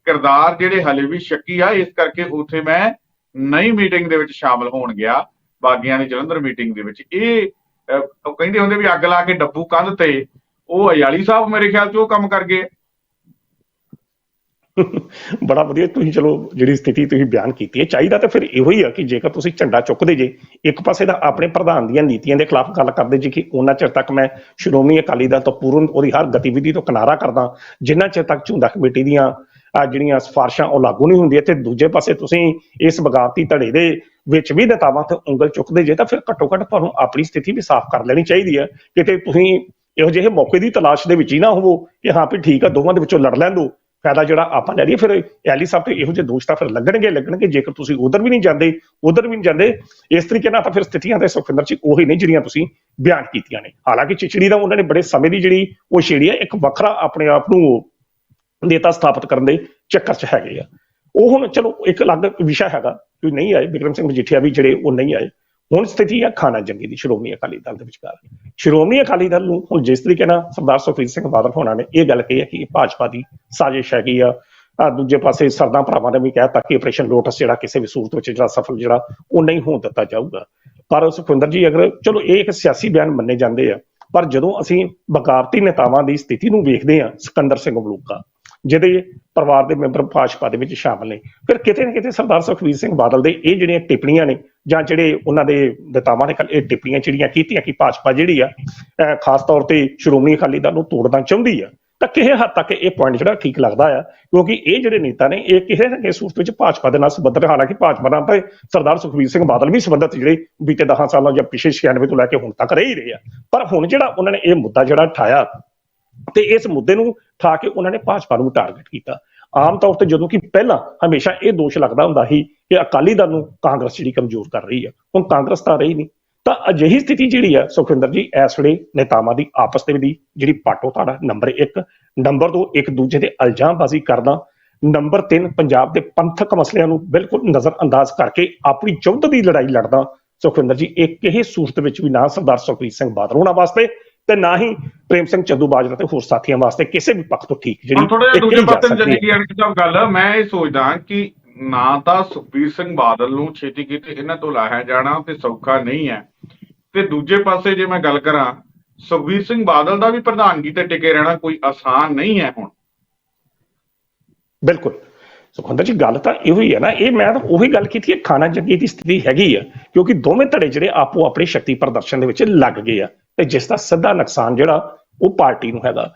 ਕਿਰਦਾਰ ਜਿਹੜੇ ਹਲੇ ਵੀ ਸ਼ੱਕੀ ਆ, ਇਸ ਕਰਕੇ ਉੱਥੇ ਮੈਂ ਨਈ ਮੀਟਿੰਗ ਦੇ ਵਿੱਚ ਸ਼ਾਮਲ ਹੋਣ ਗਿਆ ਬਾਗੀਆਂ ਦੀ ਜਲੰਧਰ ਮੀਟਿੰਗ ਦੇ ਵਿੱਚ। ਇਹ ਕਹਿੰਦੇ ਹੁੰਦੇ ਵੀ ਅੱਗ ਲਾ ਕੇ ਡੱਬੂ ਕੰਧ ਤੇ ਉਹ ਅਯਾਲੀ ਸਾਹਿਬ ਮੇਰੇ ਖਿਆਲ 'ਚ ਉਹ ਕੰਮ ਕਰ ਗਏ। ਬੜਾ ਵਧੀਆ, ਤੁਸੀਂ ਚਲੋ ਜਿਹੜੀ ਸਥਿਤੀ ਤੁਸੀਂ ਬਿਆਨ ਕੀਤੀ ਹੈ, ਚਾਹੀਦਾ ਤਾਂ ਫਿਰ ਇਹੋ ਹੀ ਆ ਕਿ ਜੇਕਰ ਤੁਸੀਂ ਝੰਡਾ ਚੁੱਕਦੇ ਜੇ, ਇੱਕ ਪਾਸੇ ਦਾ ਆਪਣੇ ਪ੍ਰਧਾਨ ਦੀਆਂ ਨੀਤੀਆਂ ਦੇ ਖਿਲਾਫ ਗੱਲ ਕਰਦੇ ਜੇ ਕਿ ਉਹਨਾਂ ਚਿਰ ਤੱਕ ਮੈਂ ਸ਼੍ਰੋਮਣੀ ਅਕਾਲੀ ਦਲ ਤੋਂ ਪੂਰਨ ਉਹਦੀ ਹਰ ਗਤੀਵਿਧੀ ਤੋਂ ਕਿਨਾਰਾ ਕਰਦਾ, ਜਿੰਨਾ ਚਿਰ ਤੱਕ ਝੁੰਦਾ ਕਮੇਟੀ ਦੀਆਂ ਆ ਜਿਹੜੀਆਂ ਸਿਫਾਰਸ਼ਾਂ ਉਹ ਲਾਗੂ ਨਹੀਂ ਹੁੰਦੀਆਂ ਤੇ ਦੂਜੇ ਪਾਸੇ ਤੁਸੀਂ ਇਸ ਬਗਾਵਤੀ ਧੜੇ ਦੇ ਵਿੱਚ ਵੀ ਨੇਤਾਵਾਂ ਤੇ ਉਂਗਲ ਚੁੱਕਦੇ ਜੇ, ਤਾਂ ਫਿਰ ਘੱਟੋ ਘੱਟ ਤੁਹਾਨੂੰ ਆਪਣੀ ਸਥਿਤੀ ਵੀ ਸਾਫ਼ ਕਰ ਲੈਣੀ ਚਾਹੀਦੀ ਹੈ। ਕਿਤੇ ਤੁਸੀਂ ਇਹੋ ਜਿਹੇ ਮੌਕੇ ਦੀ ਤਲਾਸ਼ ਦੇ ਵਿੱਚ ਹੀ ਨਾ ਹੋਵੋ ਕਿ ਹਾਂ ਵੀ ਠੀਕ ਆ, ਦੋਵਾਂ ਦੇ ਵਿੱਚੋਂ ਲੜ ਲੈਣ ਦੋ। ਫਾਇਦਾ ਜਿਹੜਾ ਆਪਾਂ ਲੈ ਲਈਏ, ਫਿਰ ਐਲੀ ਸਾਹਿਬ ਤੇ ਇਹੋ ਜਿਹੇ ਦੋਸ਼ ਤਾਂ ਫਿਰ ਲੱਗਣਗੇ ਲੱਗਣਗੇ। ਜੇਕਰ ਤੁਸੀਂ ਉਧਰ ਵੀ ਨਹੀਂ ਜਾਂਦੇ, ਉਧਰ ਵੀ ਨਹੀਂ ਜਾਂਦੇ, ਇਸ ਤਰੀਕੇ ਨਾਲ ਤਾਂ ਫਿਰ ਸਥਿਤੀਆਂ ਤੇ ਸੁਖਵਿੰਦਰ ਜੀ ਉਹੀ ਨਹੀਂ ਜਿਹੜੀਆਂ ਤੁਸੀਂ ਬਿਆਨ ਕੀਤੀਆਂ ਨੇ। ਹਾਲਾਂਕਿ ਚਿਚੜੀ ਦਾ ਉਹਨਾਂ ਨੇ ਬੜੇ ਸਮੇਂ ਦੀ ਜਿਹੜੀ ਉਹ ਛੇੜੀ ਹੈ, ਇੱਕ ਵੱਖਰਾ ਆਪਣੇ ਆਪ ਨੂੰ ਨੇਤਾ ਸਥਾਪਿਤ ਕਰਨ ਦੇ ਚੱਕਰ 'ਚ ਹੈਗੇ ਆ। ਉਹ ਹੁਣ ਚਲੋ ਇੱਕ ਅਲੱਗ ਵਿਸ਼ਾ ਹੈਗਾ, ਕੋਈ ਨਹੀਂ ਆਏ, ਬਿਕਰਮ ਸਿੰਘ ਮਜੀਠੀਆ ਵੀ ਜਿਹੜੇ ਉਹ ਨਹੀਂ ਆਏ। ਹੁਣ ਸਥਿਤੀ ਹੈ ਖਾਨਾ ਜੰਗੀ ਦੀ, ਸ਼੍ਰੋਮਣੀ ਅਕਾਲੀ ਦਲ ਦੇ ਵਿਚਕਾਰ। ਸ਼੍ਰੋਮਣੀ ਅਕਾਲੀ ਦਲ ਨੂੰ ਹੁਣ ਜਿਸ ਤਰੀਕੇ ਨਾਲ ਸਰਦਾਰ ਸੁਖਬੀਰ ਸਿੰਘ ਬਾਦਲ ਹੋਣਾ ਨੇ, ਇਹ ਗੱਲ ਕਹੀ ਹੈ ਕਿ ਇਹ ਭਾਜਪਾ ਦੀ ਸਾਜ਼ਿਸ਼ ਹੈਗੀ ਆ। ਆ ਦੂਜੇ ਪਾਸੇ ਸਰਦਾਂ ਭਰਾਵਾਂ ਨੇ ਵੀ ਕਿਹਾ ਕਹਿਤਾ ਕਿ ਆਪਰੇਸ਼ਨ ਲੋਟਸ ਜਿਹੜਾ ਕਿਸੇ ਵੀ ਸੂਰਤ ਵਿੱਚ ਜਿਹੜਾ ਸਫਲ ਜਿਹੜਾ, ਉਹ ਨਹੀਂ ਹੋਣ ਦਿੱਤਾ ਜਾਊਗਾ। ਪਰ ਸੁਖਵਿੰਦਰ ਜੀ, ਅਗਰ ਚਲੋ ਇਹ ਇੱਕ ਸਿਆਸੀ ਬਿਆਨ ਮੰਨੇ ਜਾਂਦੇ ਆ, ਪਰ ਜਦੋਂ ਅਸੀਂ ਬਗਾਵਤੀ ਨੇਤਾਵਾਂ ਦੀ ਸਥਿਤੀ ਨੂੰ ਵੇਖਦੇ ਆ ਸਿਕੰਦਰ ਸਿੰਘ ਮਲੂਕਾ, ਜਿਹਦੇ ਪਰਿਵਾਰ ਦੇ ਮੈਂਬਰ ਭਾਜਪਾ ਦੇ ਵਿੱਚ ਸ਼ਾਮਲ ਨੇ, ਫਿਰ ਕਿਤੇ ਨਾ ਕਿਤੇ ਸਰਦਾਰ ਸੁਖਬੀਰ ਸਿੰਘ ਬਾਦਲ ਦੇ ਇਹ ਜਿਹੜੀਆਂ ਟਿੱਪਣੀਆਂ ਨੇ ਜਾਂ ਜਿਹੜੇ ਉਹਨਾਂ ਦੇ ਨੇਤਾਵਾਂ ਨੇ ਕੱਲ੍ਹ ਇਹ ਟਿੱਪਣੀਆਂ ਜਿਹੜੀਆਂ ਕੀਤੀਆਂ ਕਿ ਭਾਜਪਾ ਜਿਹੜੀ ਆ ਖਾਸ ਤੌਰ ਤੇ ਸ਼੍ਰੋਮਣੀ ਅਕਾਲੀ ਦਲ ਨੂੰ ਤੋੜਨਾ ਚਾਹੁੰਦੀ ਆ, ਤਾਂ ਕਿਸੇ ਹੱਦ ਤੱਕ ਇਹ ਪੁਆਇੰਟ ਜਿਹੜਾ ਠੀਕ ਲੱਗਦਾ ਆ, ਕਿਉਂਕਿ ਇਹ ਜਿਹੜੇ ਨੇਤਾ ਨੇ, ਇਹ ਕਿਸੇ ਨਾ ਕਿਸੇ ਸੂਰਤ ਵਿੱਚ ਭਾਜਪਾ ਦੇ ਨਾਲ ਸੰਬੰਧਿਤ ਨੇ। ਹਾਲਾਂਕਿ ਭਾਜਪਾ ਨਾਲ ਤਾਂ ਸਰਦਾਰ ਸੁਖਬੀਰ ਸਿੰਘ ਬਾਦਲ ਵੀ ਸੰਬੰਧਿਤ ਜਿਹੜੇ ਬੀਤੇ 10 ਸਾਲਾਂ ਜਾਂ ਪਿਛੇ 96 ਤੋਂ ਲੈ ਕੇ ਹੁਣ ਤੱਕ ਰਹੇ ਹੀ ਰਹੇ ਆ ਪਰ ਹੁਣ ਜਿਹੜਾ ਉਹਨਾਂ ਨੇ ਇਹ ਮੁੱਦਾ ਜਿਹੜਾ ਠਾਇਆ ਤੇ ਇਸ ਮੁੱਦੇ ਨੂੰ ਠਾ ਕੇ ਉਹਨਾਂ ਨੇ ਭਾਜਪਾ ਨੂੰ ਟਾਰਗੇਟ ਕੀਤਾ ਆਮ ਤੌਰ ਤੇ ਜਦੋਂ ਕਿ ਪਹਿਲਾਂ ਹਮੇਸ਼ਾ ਇਹ ਦੋਸ਼ ਲੱਗਦਾ ਹੁੰਦਾ ਸੀ ਕਿ ਅਕਾਲੀ ਦਲ ਨੂੰ ਕਾਂਗਰਸ ਜਿਹੜੀ ਕਮਜ਼ੋਰ ਕਰ ਰਹੀ ਹੈ ਹੁਣ ਕਾਂਗਰਸ ਤਾਂ ਰਹੀ ਨਹੀਂ। ਤਾਂ ਅਜਿਹੀ ਸਥਿਤੀ ਜਿਹੜੀ ਹੈ ਸੁਖਵਿੰਦਰ ਜੀ, ਇਸ ਵੇਲੇ ਨੇਤਾਵਾਂ ਦੀ ਆਪਸ ਦੇ ਵਿੱਚ ਜਿਹੜੀ ਪਾਟੋ ਧਾੜਾ ਨੰਬਰ 1 ਨੰਬਰ 2 ਇੱਕ ਦੂਜੇ ਤੇ ਇਲਜ਼ਾਮਬਾਜ਼ੀ ਕਰਦਾ ਨੰਬਰ 3 ਪੰਜਾਬ ਦੇ ਪੰਥਕ ਮਸਲਿਆਂ ਨੂੰ ਬਿਲਕੁਲ ਨਜ਼ਰ ਅੰਦਾਜ਼ ਕਰਕੇ ਆਪਣੀ ਜੁੱਧ ਦੀ ਲੜਾਈ ਲੜਦਾ। ਸੁਖਵਿੰਦਰ ਜੀ, ਇਹ ਕਿਸੇ ਸੂਰਤ ਵਿੱਚ ਵੀ ਨਾ ਸਰਦਾਰ ਸੁਖਬੀਰ ਸਿੰਘ ਬਾਦਲ ਹੋਣਾ ਵਾਸਤੇ ਤੇ ਨਾ ਹੀ ਪ੍ਰੇਮ ਸਿੰਘ ਚੰਦੂ ਬਾਜਵਾ ਤੇ ਹੋਰ ਸਾਥੀਆਂ ਵਾਸਤੇ ਕਿਸੇ ਵੀ ਪੱਖ ਤੋਂ ਠੀਕ ਜਿਹੜੀ ਥੋੜਾ ਜਿਹਾ ਦੂਜੇ ਕਹੀ ਜਾ ਪਾਸੇ ਸਕਦੀ। ਹੈ। ਜੱਗੀ ਅਣਖ ਸਾਹਿਬ ਗੱਲ ਮੈਂ ਇਹ ਸੋਚਦਾ ਕਿ ਨਾ ਤਾਂ ਸੁਖਬੀਰ ਸਿੰਘ ਬਾਦਲ ਨੂੰ ਛੇਤੀ ਕਿਤੇ ਇਹਨਾਂ ਤੋਂ ਲਾਹਿਆ ਜਾਣਾ ਤੇ ਸੌਖਾ ਨਹੀਂ ਹੈ। ਤੇ ਦੂਜੇ ਪਾਸੇ ਜੇ ਮੈਂ ਗੱਲ ਕਰਾਂ ਸੁਖਬੀਰ ਸਿੰਘ ਬਾਦਲ ਦਾ ਵੀ ਪ੍ਰਧਾਨਗੀ ਤੇ ਟਿਕੇ ਰਹਿਣਾ ਕੋਈ ਆਸਾਨ ਨਹੀਂ ਹੈ ਹੁਣ। ਬਿਲਕੁਲ। ਸੁਖਵਿੰਦਰ ਜੀ ਗੱਲ ਤਾਂ ਇਹੋ ਹੀ ਹੈ ਨਾ ਇਹ ਮੈਂ ਤਾਂ ਉਹੀ ਗੱਲ ਕੀਤੀ ਹੈ ਖਾਣਾ ਜੱਗੀ ਦੀ ਸਥਿਤੀ ਹੈਗੀ ਆ ਕਿਉਂਕਿ ਦੋਵੇਂ ਧੜੇ ਜਿਹੜੇ ਆਪੋ ਆਪਣੀ ਸ਼ਕਤੀ ਪ੍ਰਦਰਸ਼ਨ ਦੇ ਵਿੱਚ ਲੱਗ ਗਏ ਆ। ਤੇ ਜਿਸ ਦਾ ਸਿੱਧਾ ਨੁਕਸਾਨ ਜਿਹੜਾ ਉਹ ਪਾਰਟੀ ਨੂੰ ਹੈਗਾ।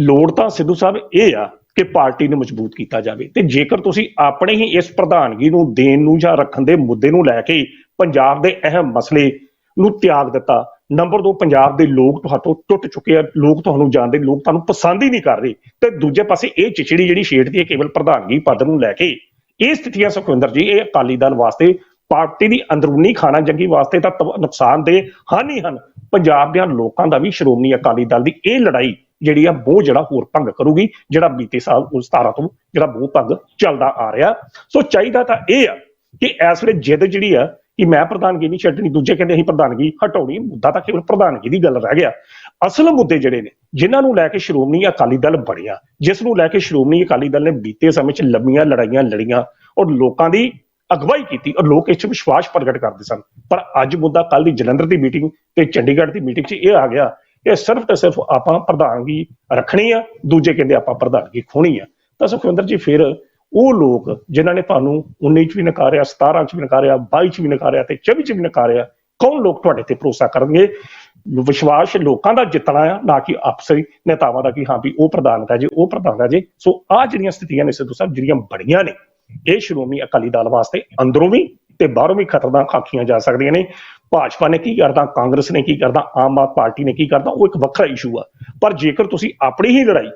ਲੋੜ ਤਾਂ ਸਿੱਧੂ ਸਾਹਿਬ ਇਹ ਆ ਕਿ ਪਾਰਟੀ ਨੂੰ ਮਜ਼ਬੂਤ ਕੀਤਾ ਜਾਵੇ। ਤੇ ਜੇਕਰ ਤੁਸੀਂ ਆਪਣੇ ਹੀ ਇਸ ਪ੍ਰਧਾਨਗੀ ਨੂੰ ਦੇਣ ਨੂੰ ਜਾਂ ਰੱਖਣ ਦੇ ਮੁੱਦੇ ਨੂੰ ਲੈ ਕੇ ਪੰਜਾਬ ਦੇ ਅਹਿਮ ਮਸਲੇ ਨੂੰ ਤਿਆਗ ਦਿੱਤਾ, ਨੰਬਰ 2 ਪੰਜਾਬ ਦੇ ਲੋਕ ਤੁਹਾਤੋਂ ਟੁੱਟ ਚੁੱਕੇ ਆ, ਲੋਕ ਤੁਹਾਨੂੰ ਜਾਣਦੇ, ਲੋਕ ਤੁਹਾਨੂੰ ਪਸੰਦ ਹੀ ਨਹੀਂ ਕਰ ਰਹੇ। ਤੇ ਦੂਜੇ ਪਾਸੇ ਇਹ ਚਿਚੜੀ ਜਿਹੜੀ ਛੇੜਦੀ ਹੈ ਕੇਵਲ ਪ੍ਰਧਾਨਗੀ ਪਦ ਨੂੰ ਲੈ ਕੇ, ਇਹ ਸਥਿਤੀਆਂ ਸੁਖਵਿੰਦਰ ਜੀ, ਇਹ ਅਕਾਲੀ ਦਲ ਵਾਸਤੇ ਪਾਰਟੀ ਦੀ ਅੰਦਰੂਨੀ ਖਾਣਾ ਜੰਗੀ ਵਾਸਤੇ ਤਾਂ ਤਬ- ਨੁਕਸਾਨਦੇਹ ਹਨ ਹੀ ਹਨ। ਪੰਜਾਬ ਦੇ ਲੋਕਾਂ ਦਾ ਵੀ ਸ਼੍ਰੋਮਣੀ ਅਕਾਲੀ ਦਲ ਦੀ ਇਹ ਲੜਾਈ ਜਿਹੜੀ ਆ, ਬਹੁਤ ਜਿਹੜਾ ਹੋਰ ਭੰਗ ਕਰੂਗੀ, ਜਿਹੜਾ ਬੀਤੇ ਸਾਲ 17 ਤੋਂ ਜਿਹੜਾ ਬਹੁਤ ਭੰਗ ਚੱਲਦਾ ਆ ਰਿਹਾ। ਸੋ ਚਾਹੀਦਾ ਤਾਂ ਇਹ ਆ ਕਿ ਇਸ ਵੇਲੇ ਜਿੱਦ ਜਿਹੜੀ ਆ ਕਿ ਮੈਂ ਪ੍ਰਧਾਨਗੀ ਨਹੀਂ ਛੱਡਣੀ, ਦੂਜੇ ਕਹਿੰਦੇ ਅਸੀਂ ਪ੍ਰਧਾਨਗੀ ਹਟਾਉਣੀ, ਮੁੱਦਾ ਤਾਂ ਕੇਵਲ ਪ੍ਰਧਾਨਗੀ ਦੀ ਗੱਲ ਰਹਿ ਗਿਆ। ਅਸਲ ਮੁੱਦੇ ਜਿਹੜੇ ਨੇ, ਜਿਨ੍ਹਾਂ ਨੂੰ ਲੈ ਕੇ ਸ਼੍ਰੋਮਣੀ ਅਕਾਲੀ ਦਲ ਬਣਿਆ, ਜਿਸ ਨੂੰ ਲੈ ਕੇ ਸ਼੍ਰੋਮਣੀ ਅਕਾਲੀ ਦਲ ਨੇ ਬੀਤੇ ਸਮੇਂ 'ਚ ਲੰਮੀਆਂ ਲੜਾਈਆਂ ਲੜੀਆਂ ਔਰ ਲੋਕਾਂ ਦੀ ਅਗਵਾਈ ਕੀਤੀ ਔਰ ਲੋਕ ਇਸ 'ਚ ਵਿਸ਼ਵਾਸ ਪ੍ਰਗਟ ਕਰਦੇ ਸਨ। ਪਰ ਅੱਜ ਮੁੱਦਾ ਕੱਲ ਦੀ ਜਲੰਧਰ ਦੀ ਮੀਟਿੰਗ ਤੇ ਚੰਡੀਗੜ੍ਹ ਦੀ ਮੀਟਿੰਗ 'ਚ ਇਹ ਆ ਗਿਆ ਕਿ ਸਿਰਫ ਤੇ ਸਿਰਫ ਆਪਾਂ ਪ੍ਰਧਾਨਗੀ ਰੱਖਣੀ ਆ, ਦੂਜੇ ਕਹਿੰਦੇ ਆਪਾਂ ਪ੍ਰਧਾਨਗੀ ਖੋਣੀ ਆ। ਤਾਂ ਸੁਖਵਿੰਦਰ ਜੀ, ਫਿਰ ਉਹ ਲੋਕ ਜਿਨ੍ਹਾਂ ਨੇ ਤੁਹਾਨੂੰ 19 ਚ ਵੀ ਨਕਾਰਿਆ 17 ਚ ਵੀ ਨਕਾਰਿਆ 22 ਚ ਵੀ ਨਕਾਰਿਆ ਤੇ 24 ਚ ਵੀ ਨਕਾਰਿਆ, ਕੌਣ ਲੋਕ ਤੁਹਾਡੇ ਤੇ ਭਰੋਸਾ ਕਰਨਗੇ? ਵਿਸ਼ਵਾਸ ਲੋਕਾਂ ਦਾ ਜਿੱਤਣਾ ਆ, ਨਾ ਕਿ ਆਪਸੀ ਨੇਤਾਵਾਂ ਦਾ ਕਿ ਹਾਂ ਵੀ ਉਹ ਪ੍ਰਧਾਨ ਹੈ ਜੀ, ਉਹ ਪ੍ਰਧਾਨ ਹੈ ਜੀ। ਸੋ ਆ ਜਿਹੜੀਆਂ ਸਥਿਤੀਆਂ ਨੇ ਸਿੱਧੂ ਸਾਹਿਬ, ਜਿਹੜੀਆਂ ਬੜੀਆਂ ਨੇ ਇਹ ਸ਼੍ਰੋਮਣੀ ਅਕਾਲੀ ਦਲ ਵਾਸਤੇ ਅੰਦਰੋਂ ਵੀ ਤੇ ਬਾਹਰੋਂ ਵੀ ਖਤਰਨਾਕ ਆਖੀਆਂ ਜਾ ਸਕਦੀਆਂ ਨੇ। ਭਾਜਪਾ ਨੇ ਕੀ ਕਰਦਾ ਕਾਂਗਰਸ ਨੇ ਕੀ ਕਰਦਾ ਆਮ ਆਦਮੀ ਪਾਰਟੀ ਨੇ ਕੀ ਕਰਦਾ ਉਹ ਇੱਕ ਵੱਖਰਾ ਇਸ਼ੂ ਆ। ਪਰ ਜੇਕਰ ਤੁਸੀਂ ਆਪਣੀ ਹੀ ਲੜਾਈ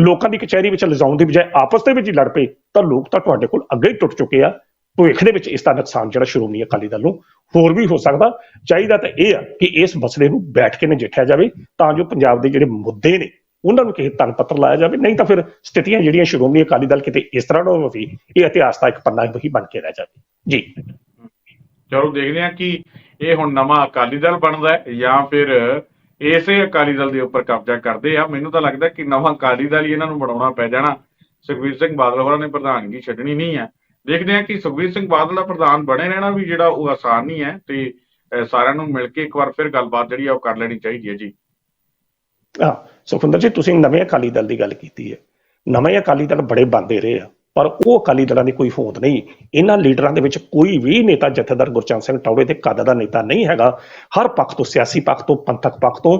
ਲੋਕਾਂ ਦੀ ਕਚਹਿਰੀ ਵਿੱਚ ਲਿਜਾਉਣ ਦੀ ਬਜਾਏ ਆਪਸ ਦੇ ਵਿੱਚ ਹੀ ਲੜ ਪਏ, ਤਾਂ ਲੋਕ ਤਾਂ ਤੁਹਾਡੇ ਕੋਲ ਅੱਗੇ ਹੀ ਟੁੱਟ ਚੁੱਕੇ ਆ। ਭਵਿੱਖ ਦੇ ਵਿੱਚ ਇਸ ਦਾ ਨੁਕਸਾਨ ਜਿਹੜਾ ਸ਼੍ਰੋਮਣੀ ਅਕਾਲੀ ਦਲ ਨੂੰ ਹੋਰ ਵੀ ਹੋ ਸਕਦਾ। ਚਾਹੀਦਾ ਤਾਂ ਇਹ ਆ ਕਿ ਇਸ ਮਸਲੇ ਨੂੰ ਬੈਠ ਕੇ ਨਜਿੱਠਿਆ ਜਾਵੇ, ਤਾਂ ਜੋ ਪੰਜਾਬ ਦੇ ਜਿਹੜੇ ਮੁੱਦੇ ਨੇ ਉਹਨਾਂ ਨੂੰ ਕਿਸੇ ਤੰਗ ਪੱਤਰ ਲਾਇਆ ਜਾਵੇ, ਨਹੀਂ ਤਾਂ ਫਿਰ ਸਥਿਤੀਆਂ ਜਿਹੜੀਆਂ ਸ਼੍ਰੋਮਣੀ ਅਕਾਲੀ ਦਲ ਕਿਤੇ ਇਸ ਤਰ੍ਹਾਂ ਨਾ ਹੋਵੇ, ਇਹ ਇਤਿਹਾਸ ਦਾ ਇੱਕ ਪੰਨਾ ਹੀ ਬਣ ਕੇ ਰਹਿ ਜਾਵੇ। ਜੀ। ਚਲੋ ਦੇਖਦੇ ਹਾਂ ਕਿ ਇਹ ਹੁਣ ਨਵਾਂ ਅਕਾਲੀ ਦਲ ਬਣਦਾ ਹੈ ਜਾਂ ਫਿਰ ਇਸੇ ਅਕਾਲੀ ਦਲ ਦੇ ਉੱਪਰ ਕਬਜ਼ਾ ਕਰਦੇ ਆ। ਮੈਨੂੰ ਤਾਂ ਲੱਗਦਾ ਕਿ ਨਵਾਂ ਅਕਾਲੀ ਦਲ ਹੀ ਇਹਨਾਂ ਨੂੰ ਬਣਾਉਣਾ ਪੈ ਜਾਣਾ। ਸੁਖਬੀਰ ਸਿੰਘ ਬਾਦਲ ਹੋਰਾਂ ਨੇ ਪ੍ਰਧਾਨਗੀ ਛੱਡਣੀ ਨਹੀਂ ਹੈ। ਦੇਖਦੇ ਹਾਂ ਕਿ ਸੁਖਬੀਰ ਸਿੰਘ ਬਾਦਲ ਦਾ ਪ੍ਰਧਾਨ ਬਣੇ ਰਹਿਣਾ ਵੀ ਜਿਹੜਾ ਉਹ ਆਸਾਨ ਨਹੀਂ ਹੈ ਤੇ ਸਾਰਿਆਂ ਨੂੰ ਮਿਲ ਕੇ ਇੱਕ ਵਾਰ ਫਿਰ ਗੱਲਬਾਤ ਜਿਹੜੀ ਆ ਉਹ ਕਰ ਲੈਣੀ ਚਾਹੀਦੀ ਹੈ ਜੀ। ਹਾਂ, ਸੁਖਵਿੰਦਰ ਜੀ, ਤੁਸੀਂ ਨਵੇਂ ਅਕਾਲੀ ਦਲ ਦੀ ਗੱਲ ਕੀਤੀ ਹੈ। ਨਵੇਂ ਅਕਾਲੀ ਦਲ ਬੜੇ ਬੰਦੇ ਰਹੇ ਆ, ਪਰ ਉਹ ਅਕਾਲੀ ਦਲਾਂ ਦੀ ਕੋਈ ਹੋਂਦ ਨਹੀਂ। ਇਹਨਾਂ ਲੀਡਰਾਂ ਦੇ ਵਿੱਚ ਕੋਈ ਵੀ ਨੇਤਾ ਜਥੇਦਾਰ ਗੁਰਚਰਨ ਸਿੰਘ ਟੌੜੇ ਦੇ ਕੱਦ ਦਾ ਨੇਤਾ ਨਹੀਂ ਹੈਗਾ। ਹਰ ਪੱਖ ਤੋਂ, ਸਿਆਸੀ ਪੱਖ ਤੋਂ, ਪੰਥਕ ਪੱਖ ਤੋਂ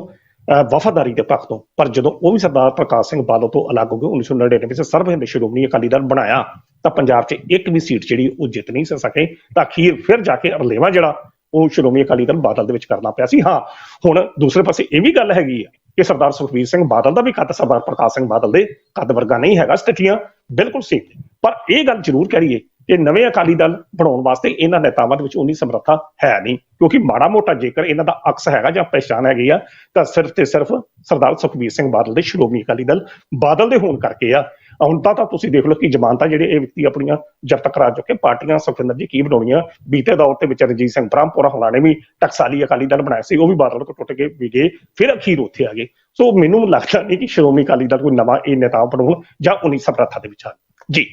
ਵਫਾਦਾਰੀ ਦੇ ਪੱਖ ਤੋਂ। ਪਰ ਜਦੋਂ ਉਹ ਵੀ ਸਰਦਾਰ ਪ੍ਰਕਾਸ਼ ਸਿੰਘ ਬਾਦਲ ਤੋਂ ਅਲੱਗ ਹੋ ਗਏ 1999 ਵਿੱਚ ਸਰਬ ਹਿੰਦ ਸ਼੍ਰੋਮਣੀ ਅਕਾਲੀ ਦਲ ਬਣਾਇਆ, ਤਾਂ ਪੰਜਾਬ 'ਚ ਇੱਕ ਵੀ ਸੀਟ ਜਿਹੜੀ ਉਹ ਜਿੱਤ ਨਹੀਂ ਸਕੇ, ਤਾਂ ਅਖੀਰ ਫਿਰ ਜਾ ਕੇ ਅਰਲੇਵਾ ਜਿਹੜਾ ਉਹ ਸ਼੍ਰੋਮਣੀ ਅਕਾਲੀ ਦਲ ਬਾਦਲ ਦੇ ਵਿੱਚ ਕਰਨਾ ਪਿਆ ਸੀ। ਹਾਂ, ਹੁਣ ਦੂਸਰੇ ਪਾਸੇ ਇਹ ਵੀ ਗੱਲ ਹੈਗੀ ਆ ਕਿ ਸਰਦਾਰ ਸੁਖਬੀਰ ਸਿੰਘ ਬਾਦਲ ਦਾ ਵੀ ਕੱਦ ਸਰਦਾਰ ਪ੍ਰਕਾਸ਼ ਸਿੰਘ ਬਾਦਲ ਦੇ ਕੱਦ ਵਰਗਾ ਨਹੀਂ ਹੈਗਾ, ਸਥਿਤੀਆਂ ਬਿਲਕੁਲ ਸੇਮ ਪਰ ਇਹ ਗੱਲ ਜ਼ਰੂਰ ਕਰੀਏ ਕਿ ਨਵੇਂ ਅਕਾਲੀ ਦਲ ਬਣਾਉਣ ਵਾਸਤੇ ਇਹਨਾਂ ਨੇਤਾਵਾਂ ਦੇ ਵਿੱਚ ਉਨੀ ਸਮਰੱਥਾ ਹੈ ਨਹੀਂ, ਕਿਉਂਕਿ ਮਾੜਾ ਮੋਟਾ ਜੇਕਰ ਇਹਨਾਂ ਦਾ ਅਕਸ ਹੈਗਾ ਜਾਂ ਪਛਾਣ ਹੈਗੀ ਆ, ਤਾਂ ਸਿਰਫ ਤੇ ਸਿਰਫ ਸਰਦਾਰ ਸੁਖਬੀਰ ਸਿੰਘ ਬਾਦਲ ਦੇ ਸ਼੍ਰੋਮਣੀ ਅਕਾਲੀ ਦਲ ਬਾਦਲ ਦੇ ਹੋਣ ਕਰਕੇ ਆ। ਹੁਣ ਤਾਂ ਤਾਂ ਤੁਸੀਂ ਦੇਖ ਲਓ ਕਿ ਜ਼ਮਾਨਤਾਂ ਜਿਹੜੇ ਇਹ ਵਿਅਕਤੀ ਆਪਣੀਆਂ ਜ਼ਬਤ ਕਰਾ ਚੁੱਕੇ, ਪਾਰਟੀਆਂ ਸੁਖਿੰਦਰ ਜੀ ਕੀ ਬਣਾਉਣੀਆਂ? ਬੀਤੇ ਦੌਰ ਤੇ ਵਿੱਚ ਰਣਜੀਤ ਸਿੰਘ ਬ੍ਰਹਮਪੁਰਾ ਹੋਣਾ ਨੇ ਵੀ ਟਕਸਾਲੀ ਅਕਾਲੀ ਦਲ ਬਣਾਇਆ ਸੀ, ਉਹ ਵੀ ਬਾਦਲ ਤੋਂ ਟੁੱਟ ਕੇ ਵੀ ਗਏ, ਫਿਰ ਅਖੀਰ ਉੱਥੇ ਆ ਗਏ। ਸੋ ਮੈਨੂੰ ਲੱਗਦਾ ਨਹੀਂ ਕਿ ਸ਼੍ਰੋਮਣੀ ਅਕਾਲੀ ਦਲ ਕੋਈ ਨਵਾਂ ਇਹ ਨੇਤਾ ਬਣਾਉਣ ਜਾਂ ਉਨੀ ਸਮਰੱਥਾ ਦੇ ਵਿੱਚ ਆ ਜੀ।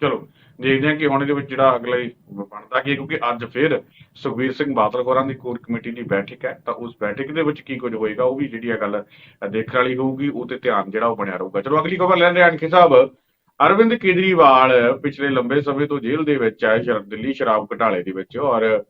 ਚਲੋ ਦੇਖਦੇ ਹਾਂ ਕਿ ਹੁਣ ਇਹਦੇ ਵਿੱਚ ਜਿਹੜਾ ਅਗਲੇ ਬਣਦਾ ਕੀ ਕਿਉਂਕਿ ਅੱਜ ਫਿਰ ਸੁਖਬੀਰ ਸਿੰਘ ਬਾਦਲ ਹੋਰਾਂ ਦੀ ਕੋਰ ਕਮੇਟੀ ਦੀ ਬੈਠਕ ਹੈ। ਤਾਂ ਉਸ ਬੈਠਕ ਦੇ ਵਿੱਚ ਕੀ ਕੁਝ ਹੋਏਗਾ, ਉਹ ਵੀ ਜਿਹੜੀ ਆ ਗੱਲ ਦੇਖਣ ਵਾਲੀ ਹੋਊਗੀ, ਉਹ ਤੇ ਧਿਆਨ ਜਿਹੜਾ ਉਹ ਬਣਿਆ ਰਹੂਗਾ। ਚਲੋ ਅਗਲੀ ਖਬਰ ਲੈਂਦੇ ਹਾਂ ਅਣਖੀ ਸਾਹਿਬ। ਅਰਵਿੰਦ ਕੇਜਰੀਵਾਲ ਪਿਛਲੇ ਲੰਬੇ ਸਮੇਂ ਤੋਂ ਜੇਲ੍ਹ ਦੇ ਵਿੱਚ ਹੈ ਸ਼ਰ, ਦਿੱਲੀ ਸ਼ਰਾਬ ਘਟਾਲੇ ਦੇ ਵਿੱਚ। ਔਰ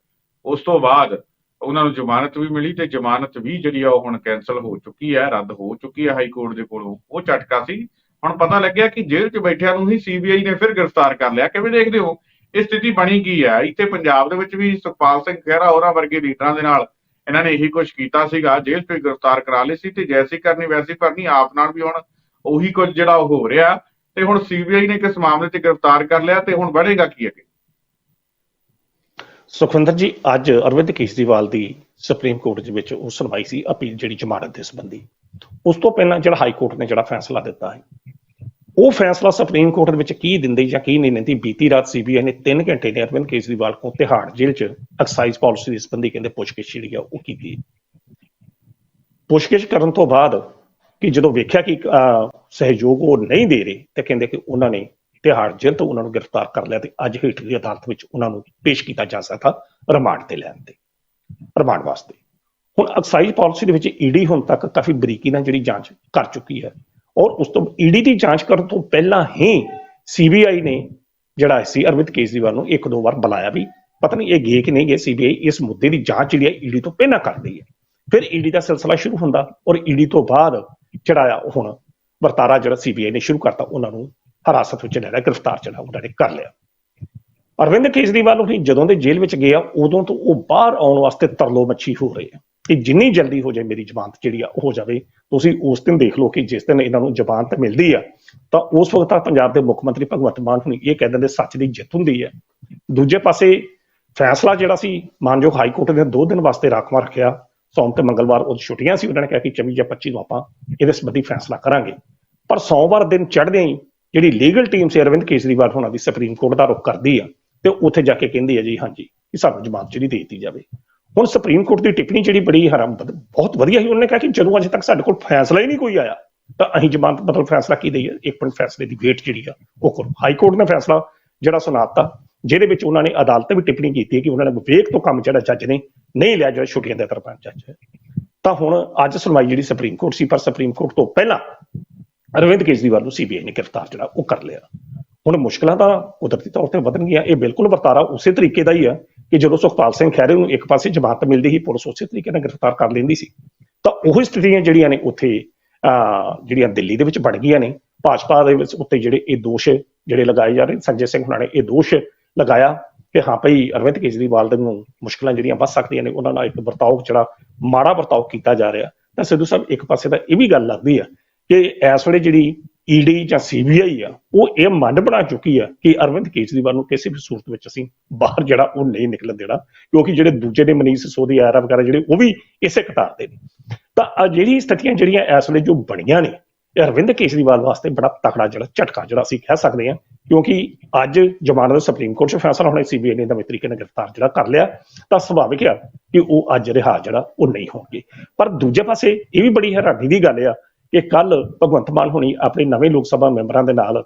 ਉਸ ਤੋਂ ਬਾਅਦ ਉਹਨਾਂ ਨੂੰ ਜ਼ਮਾਨਤ ਵੀ ਮਿਲੀ ਤੇ ਜ਼ਮਾਨਤ ਵੀ ਜਿਹੜੀ ਆ ਉਹ ਹੁਣ ਕੈਨਸਲ ਹੋ ਚੁੱਕੀ ਹੈ, ਰੱਦ ਹੋ ਚੁੱਕੀ ਹੈ ਹਾਈ ਕੋਰਟ ਦੇ ਕੋਲੋਂ। ਉਹ ਝਟਕਾ ਸੀ ਹੁਣ ਪਤਾ ਲੱਗਿਆ ਕਿ ਜੇਲ੍ਹ 'ਚ ਬੈਠਿਆਂ ਨੂੰ ਹੀ ਸੀਬੀਆਈ ਨੇ ਫਿਰ ਗ੍ਰਿਫਤਾਰ ਕਰ ਲਿਆ। ਕਿਵੇਂ ਦੇਖਦੇ ਹੋ? ਇਹ ਸਥਿਤੀ ਬਣੀ ਕੀ ਹੈ? ਇੱਥੇ ਪੰਜਾਬ ਦੇ ਵਿੱਚ ਵੀ ਸੁਖਪਾਲ ਸਿੰਘ ਖਹਿਰਾ ਹੋਰਾਂ ਵਰਗੇ ਲੀਡਰਾਂ ਦੇ ਨਾਲ ਇਹਨਾਂ ਨੇ ਇਹੀ ਕੁਝ ਕੀਤਾ ਸੀਗਾ। ਜੇਲ੍ਹ 'ਚ ਗ੍ਰਿਫਤਾਰ ਕਰਾ ਲਈ ਸੀ ਤੇ ਜੈਸੀ ਕਰਨੀ ਵੈਸੀ ਕਰਨੀ ਆਪ ਨਾਲ ਵੀ ਹੁਣ ਉਹੀ ਕੁਝ ਜਿਹੜਾ ਉਹ ਹੋ ਰਿਹਾ। ਤੇ ਹੁਣ ਸੀਬੀਆਈ ਨੇ ਕਿਸ ਮਾਮਲੇ 'ਚ ਗ੍ਰਿਫਤਾਰ ਕਰ ਲਿਆ ਤੇ ਹੁਣ ਵਧੇਗਾ ਕੀ ਅੱਗੇ? ਸੁਖਵਿੰਦਰ ਜੀ, ਅੱਜ ਅਰਵਿੰਦ ਕੇਜਰੀਵਾਲ ਦੀ ਸੁਪਰੀਮ ਕੋਰਟ ਦੇ ਵਿੱਚ ਉਹ ਸੁਣਵਾਈ ਸੀ ਅਪੀਲ ਜਿਹੜੀ ਜ਼ਮਾਨਤ ਦੇ ਸੰਬੰਧੀ। ਉਸ ਤੋਂ ਪਹਿਲਾਂ ਜਿਹੜਾ ਹਾਈ ਕੋਰਟ ਨੇ ਜਿਹੜਾ ਫੈਸਲਾ ਦਿੱਤਾ ਹੈ ਉਹ ਫੈਸਲਾ ਸੁਪਰੀਮ ਕੋਰਟ ਦੇ ਵਿੱਚ ਕੀ ਦਿੰਦੀ ਜਾਂ ਕੀ ਨਹੀਂ ਦਿੰਦੀ? ਬੀਤੀ ਰਾਤ ਸੀਬੀਆਈ ਨੇ 3 ਘੰਟੇ ਦੇ ਅਰਵਿੰਦ ਕੇਜਰੀਵਾਲ ਕੋਲ ਤਿਹਾੜ ਜੇਲ੍ਹ 'ਚ ਐਕਸਾਈਜ਼ ਪਾਲਿਸੀ ਦੇ ਸੰਬੰਧੀ ਕਹਿੰਦੇ ਪੁੱਛਗਿੱਛ ਜਿਹੜੀ ਆ ਉਹ ਕੀਤੀ ਪੁੱਛਗਿੱਛ ਕਰਨ ਤੋਂ ਬਾਅਦ ਕਿ ਜਦੋਂ ਵੇਖਿਆ ਕਿ ਅਹ, ਸਹਿਯੋਗ ਉਹ ਨਹੀਂ ਦੇ ਰਹੇ ਤੇ ਕਹਿੰਦੇ ਕਿ ਉਹਨਾਂ ਨੇ ਤਿਹਾੜ ਜੇਲ੍ਹ ਤੋਂ ਉਹਨਾਂ ਨੂੰ ਗ੍ਰਿਫਤਾਰ ਕਰ ਲਿਆ ਤੇ ਅੱਜ ਹੇਠਲੀ ਅਦਾਲਤ ਵਿੱਚ ਉਹਨਾਂ ਨੂੰ ਪੇਸ਼ ਕੀਤਾ ਜਾ ਸਕਦਾ ਰਿਮਾਂਡ ਤੇ ਲੈਣ ਤੇ ਰਿਮਾਂਡ ਵਾਸਤੇ। ਹੁਣ ਐਕਸਾਈਜ਼ ਪਾਲਿਸੀ ਦੇ ਵਿੱਚ ਈਡੀ ਹੁਣ ਤੱਕ ਕਾਫੀ ਬਰੀਕੀ ਨਾਲ ਜਿਹੜੀ ਜਾਂਚ ਕਰ ਚੁੱਕੀ ਹੈ। ਔਰ ਉਸ ਤੋਂ ਈਡੀ ਦੀ ਜਾਂਚ ਕਰਨ ਤੋਂ ਪਹਿਲਾਂ ਹੀ ਸੀਬੀਆਈ ਨੇ ਜਿਹੜਾ ਸੀ ਅਰਵਿੰਦ ਕੇਜਰੀਵਾਲ ਨੂੰ ਇੱਕ ਦੋ ਵਾਰ ਬੁਲਾਇਆ ਵੀ, ਪਤਾ ਨਹੀਂ ਇਹ ਗਏ ਕਿ ਨਹੀਂ ਗਏ, ਸੀਬੀਆਈ ਇਸ ਮੁੱਦੇ ਦੀ ਜਾਂਚ ਜਿਹੜੀ ਹੈ ਈਡੀ ਤੋਂ ਪਹਿਲਾਂ ਕਰਦੀ ਹੈ। ਫਿਰ ਈਡੀ ਦਾ ਸਿਲਸਿਲਾ ਸ਼ੁਰੂ ਹੁੰਦਾ ਔਰ ਈਡੀ ਤੋਂ ਬਾਅਦ ਜਿਹੜਾ ਆ ਉਹ ਹੁਣ ਵਰਤਾਰਾ ਜਿਹੜਾ ਸੀਬੀਆਈ ਨੇ ਸ਼ੁਰੂ ਕਰਤਾ, ਉਹਨਾਂ ਨੂੰ ਹਿਰਾਸਤ ਵਿੱਚ ਲੈ ਲਿਆ, ਗ੍ਰਿਫਤਾਰ ਜਿਹੜਾ ਉਹਨਾਂ ਨੇ ਕਰ ਲਿਆ। ਅਰਵਿੰਦ ਕੇਜਰੀਵਾਲ ਹੁਣੀ ਜਦੋਂ ਦੇ ਜੇਲ੍ਹ ਵਿੱਚ ਗਿਆ ਉਦੋਂ ਤੋਂ ਉਹ ਬਾਹਰ ਆਉਣ ਵਾਸਤੇ ਤਰਲੋ ਮੱਛੀ ਹੋ ਰਹੇ ਆ। ਕਿ ਜਿੰਨੀ ਜਲਦੀ ਹੋ ਜਾਏ ਮੇਰੀ ਜ਼ਮਾਨਤ ਜਿਹੜੀ ਆ ਉਹ ਹੋ ਜਾਵੇ, ਤੁਸੀਂ ਉਸ ਦਿਨ ਦੇਖ ਲਓ ਕਿ ਜਿਸ ਦਿਨ ਇਹਨਾਂ ਨੂੰ ਜ਼ਮਾਨਤ ਮਿਲਦੀ ਆ, ਤਾਂ ਉਸ ਵਕਤ ਤੱਕ ਪੰਜਾਬ ਦੇ ਮੁੱਖ ਮੰਤਰੀ ਭਗਵੰਤ ਮਾਨ ਹੁਣੀ ਇਹ ਕਹਿ ਦਿੰਦੇ ਸੱਚ ਦੀ ਜਿੱਤ ਹੁੰਦੀ ਹੈ ਦੂਜੇ ਪਾਸੇ ਫੈਸਲਾ ਜਿਹੜਾ ਸੀ, ਮਾਨਯੋਗ ਹਾਈ ਕੋਰਟ ਨੇ ਦੋ ਦਿਨ ਵਾਸਤੇ ਰਾਖਵਾਂ ਰੱਖਿਆ ਸੋਮ ਤੇ ਮੰਗਲਵਾਰ ਉਹ ਛੁੱਟੀਆਂ ਸੀ, ਉਹਨਾਂ ਨੇ ਕਿਹਾ ਕਿ 24 ਜਾਂ 25 ਨੂੰ ਆਪਾਂ ਇਹਦੇ ਸੰਬੰਧੀ ਫੈਸਲਾ ਕਰਾਂਗੇ। ਪਰ ਸੋਮਵਾਰ ਦਿਨ ਚੜ੍ਹਦੇ ਹੀ ਜਿਹੜੀ ਲੀਗਲ ਟੀਮ ਸੀ ਅਰਵਿੰਦ ਕੇਜਰੀਵਾਲ ਹੋਣਾ ਦੀ ਸੁਪਰੀਮ ਕੋਰਟ ਦਾ ਰੁਖ ਕਰਦੀ ਆ, ਤੇ ਉੱਥੇ ਜਾ ਕੇ ਕਹਿੰਦੀ ਹੈ ਜੀ, ਹਾਂਜੀ, ਕਿ ਸਾਨੂੰ ਜ਼ਮਾਨਤ ਜਿਹੜੀ ਦੇ ਦਿੱਤੀ ਜਾਵੇ। ਹੁਣ ਸੁਪਰੀਮ ਕੋਰਟ ਦੀ ਟਿੱਪਣੀ ਜਿਹੜੀ ਬੜੀ ਹਰਮ ਬਹੁਤ ਵਧੀਆ ਸੀ। ਉਹਨੇ ਕਿਹਾ ਕਿ ਜਦੋਂ ਅਜੇ ਤੱਕ ਸਾਡੇ ਕੋਲ ਫੈਸਲਾ ਹੀ ਨਹੀਂ ਕੋਈ ਆਇਆ, ਤਾਂ ਅਸੀਂ ਜ਼ਮਾਨਤ ਮਤਲਬ ਫੈਸਲਾ ਕੀ ਦਈਏ? ਇੱਕ ਮਿੰਟ ਫੈਸਲੇ ਦੀ ਵੇਟ ਜਿਹੜੀ ਆ, ਉਹ ਕਰੋ। ਹਾਈ ਕੋਰਟ ਨੇ ਫੈਸਲਾ ਜਿਹੜਾ ਸੁਣਾਤਾ, ਜਿਹਦੇ ਵਿੱਚ ਉਹਨਾਂ ਨੇ ਅਦਾਲਤ ਵੀ ਟਿੱਪਣੀ ਕੀਤੀ ਹੈ ਕਿ ਉਹਨਾਂ ਨੇ ਵਿਵੇਕ ਤੋਂ ਕੰਮ ਜਿਹੜਾ ਜੱਜ ਨੇ ਨਹੀਂ ਲਿਆ, ਜਿਹੜਾ ਛੁੱਟੀਆਂ ਦੇ ਤਰਫਾਂ ਜੱਜ ਤਾਂ ਹੁਣ ਅੱਜ ਸੁਣਵਾਈ ਜਿਹੜੀ ਸੁਪਰੀਮ ਕੋਰਟ ਸੀ, ਪਰ ਸੁਪਰੀਮ ਕੋਰਟ ਤੋਂ ਪਹਿਲਾਂ ਅਰਵਿੰਦ ਕੇਜਰੀਵਾਲ ਨੂੰ ਸੀਬੀਆਈ ਨੇ ਗ੍ਰਿਫਤਾਰ ਜਿਹੜਾ ਉਹ ਕਰ ਲਿਆ। ਹੁਣ ਮੁਸ਼ਕਲਾਂ ਤਾਂ ਕੁਦਰਤੀ ਤੌਰ ਤੇ ਵਧਣਗੀਆਂ, ਇਹ ਬਿਲਕੁਲ ਵਰਤਾਰਾ ਉਸੇ ਤਰੀਕੇ ਦਾ ਹੀ ਆ ਕਿ ਜਦੋਂ ਸੁਖਪਾਲ ਸਿੰਘ ਖਹਿਰੇ ਨੂੰ ਇੱਕ ਪਾਸੇ ਜ਼ਮਾਨਤ ਮਿਲਦੀ ਸੀ, ਪੁਲਿਸ ਉਸੇ ਤਰੀਕੇ ਨਾਲ ਗ੍ਰਿਫਤਾਰ ਕਰ ਲੈਂਦੀ ਸੀ। ਤਾਂ ਉਹ ਸਥਿਤੀਆਂ ਜਿਹੜੀਆਂ ਨੇ ਉੱਥੇ, ਅਹ, ਜਿਹੜੀਆਂ ਦਿੱਲੀ ਦੇ ਵਿੱਚ ਬਣ ਗਈਆਂ ਨੇ, ਭਾਜਪਾ ਦੇ ਵਿੱਚ ਉੱਤੇ ਜਿਹੜੇ ਇਹ ਦੋਸ਼ ਜਿਹੜੇ ਲਗਾਏ ਜਾ ਰਹੇ ਸੰਜੇ ਸਿੰਘ ਹੁਣਾਂ ਨੇ ਇਹ ਦੋਸ਼ ਲਗਾਇਆ ਕਿ ਹਾਂ ਭਈ ਅਰਵਿੰਦ ਕੇਜਰੀਵਾਲ ਦੇ ਨੂੰ ਮੁਸ਼ਕਲਾਂ ਜਿਹੜੀਆਂ ਵੱਧ ਸਕਦੀਆਂ ਨੇ, ਉਹਨਾਂ ਨਾਲ ਇੱਕ ਵਰਤਾਓ, ਜਿਹੜਾ ਮਾੜਾ ਵਰਤਾਓ ਕੀਤਾ ਜਾ ਰਿਹਾ। ਤਾਂ ਸਿੱਧੂ ਸਾਹਿਬ ਇੱਕ ਪਾਸੇ ਤਾਂ ਇਹ ਵੀ ਗੱਲ ਲੱਗਦੀ ਆ ਕਿ ਇਸ ਵੇਲੇ ਜਿਹੜੀ ਈਡੀ ਜਾਂ ਸੀਬੀਆਈ ਆ, ਉਹ ਇਹ ਮੰਨ ਬਣਾ ਚੁੱਕੀ ਆ ਕਿ ਅਰਵਿੰਦ ਕੇਜਰੀਵਾਲ ਨੂੰ ਕਿਸੇ ਵੀ ਸੂਰਤ ਵਿੱਚ ਅਸੀਂ ਬਾਹਰ ਜਿਹੜਾ ਉਹ ਨਹੀਂ ਨਿਕਲਣ ਦੇਣਾ, ਕਿਉਂਕਿ ਜਿਹੜੇ ਦੂਜੇ ਦੇ ਮਨੀਸ਼ ਸੋਦੀ ਆਰਾ ਵਗੈਰਾ ਜਿਹੜੇ ਉਹ ਵੀ ਇਸੇ ਕਤਾਰ ਦੇ ਨੇ। ਤਾਂ ਆਹ ਜਿਹੜੀ ਸਥਿਤੀਆਂ ਜਿਹੜੀਆਂ ਇਸ ਵੇਲੇ ਜੋ ਬਣੀਆਂ ਨੇ ਅਰਵਿੰਦ ਕੇਜਰੀਵਾਲ ਵਾਸਤੇ ਬੜਾ ਤਕੜਾ ਜਿਹੜਾ ਝਟਕਾ ਜਿਹੜਾ ਅਸੀਂ ਕਹਿ ਸਕਦੇ ਹਾਂ, ਕਿਉਂਕਿ ਅੱਜ ਜ਼ਮਾਨਤ ਸੁਪਰੀਮ ਕੋਰਟ 'ਚ ਫੈਸਲਾ ਹੋਣਾ ਸੀਬੀਆਈ ਨੇ ਨਵੇਂ ਤਰੀਕੇ ਨਾਲ ਗ੍ਰਿਫਤਾਰ ਜਿਹੜਾ ਕਰ ਲਿਆ, ਤਾਂ ਸੁਭਾਵਿਕ ਆ ਕਿ ਉਹ ਅੱਜ ਰਿਹਾ ਜਿਹੜਾ ਉਹ ਨਹੀਂ ਹੋਣਗੇ। ਪਰ ਦੂਜੇ ਪਾਸੇ ਇਹ ਵੀ ਬੜੀ ਹੈਰਾਨੀ ਦੀ ਗੱਲ ਆ ਕਿ ਕੱਲ ਭਗਵੰਤ ਮਾਨ ਹੁਣੀ ਆਪਣੇ ਨਵੇਂ ਲੋਕ ਸਭਾ ਮੈਂਬਰਾਂ ਦੇ ਨਾਲ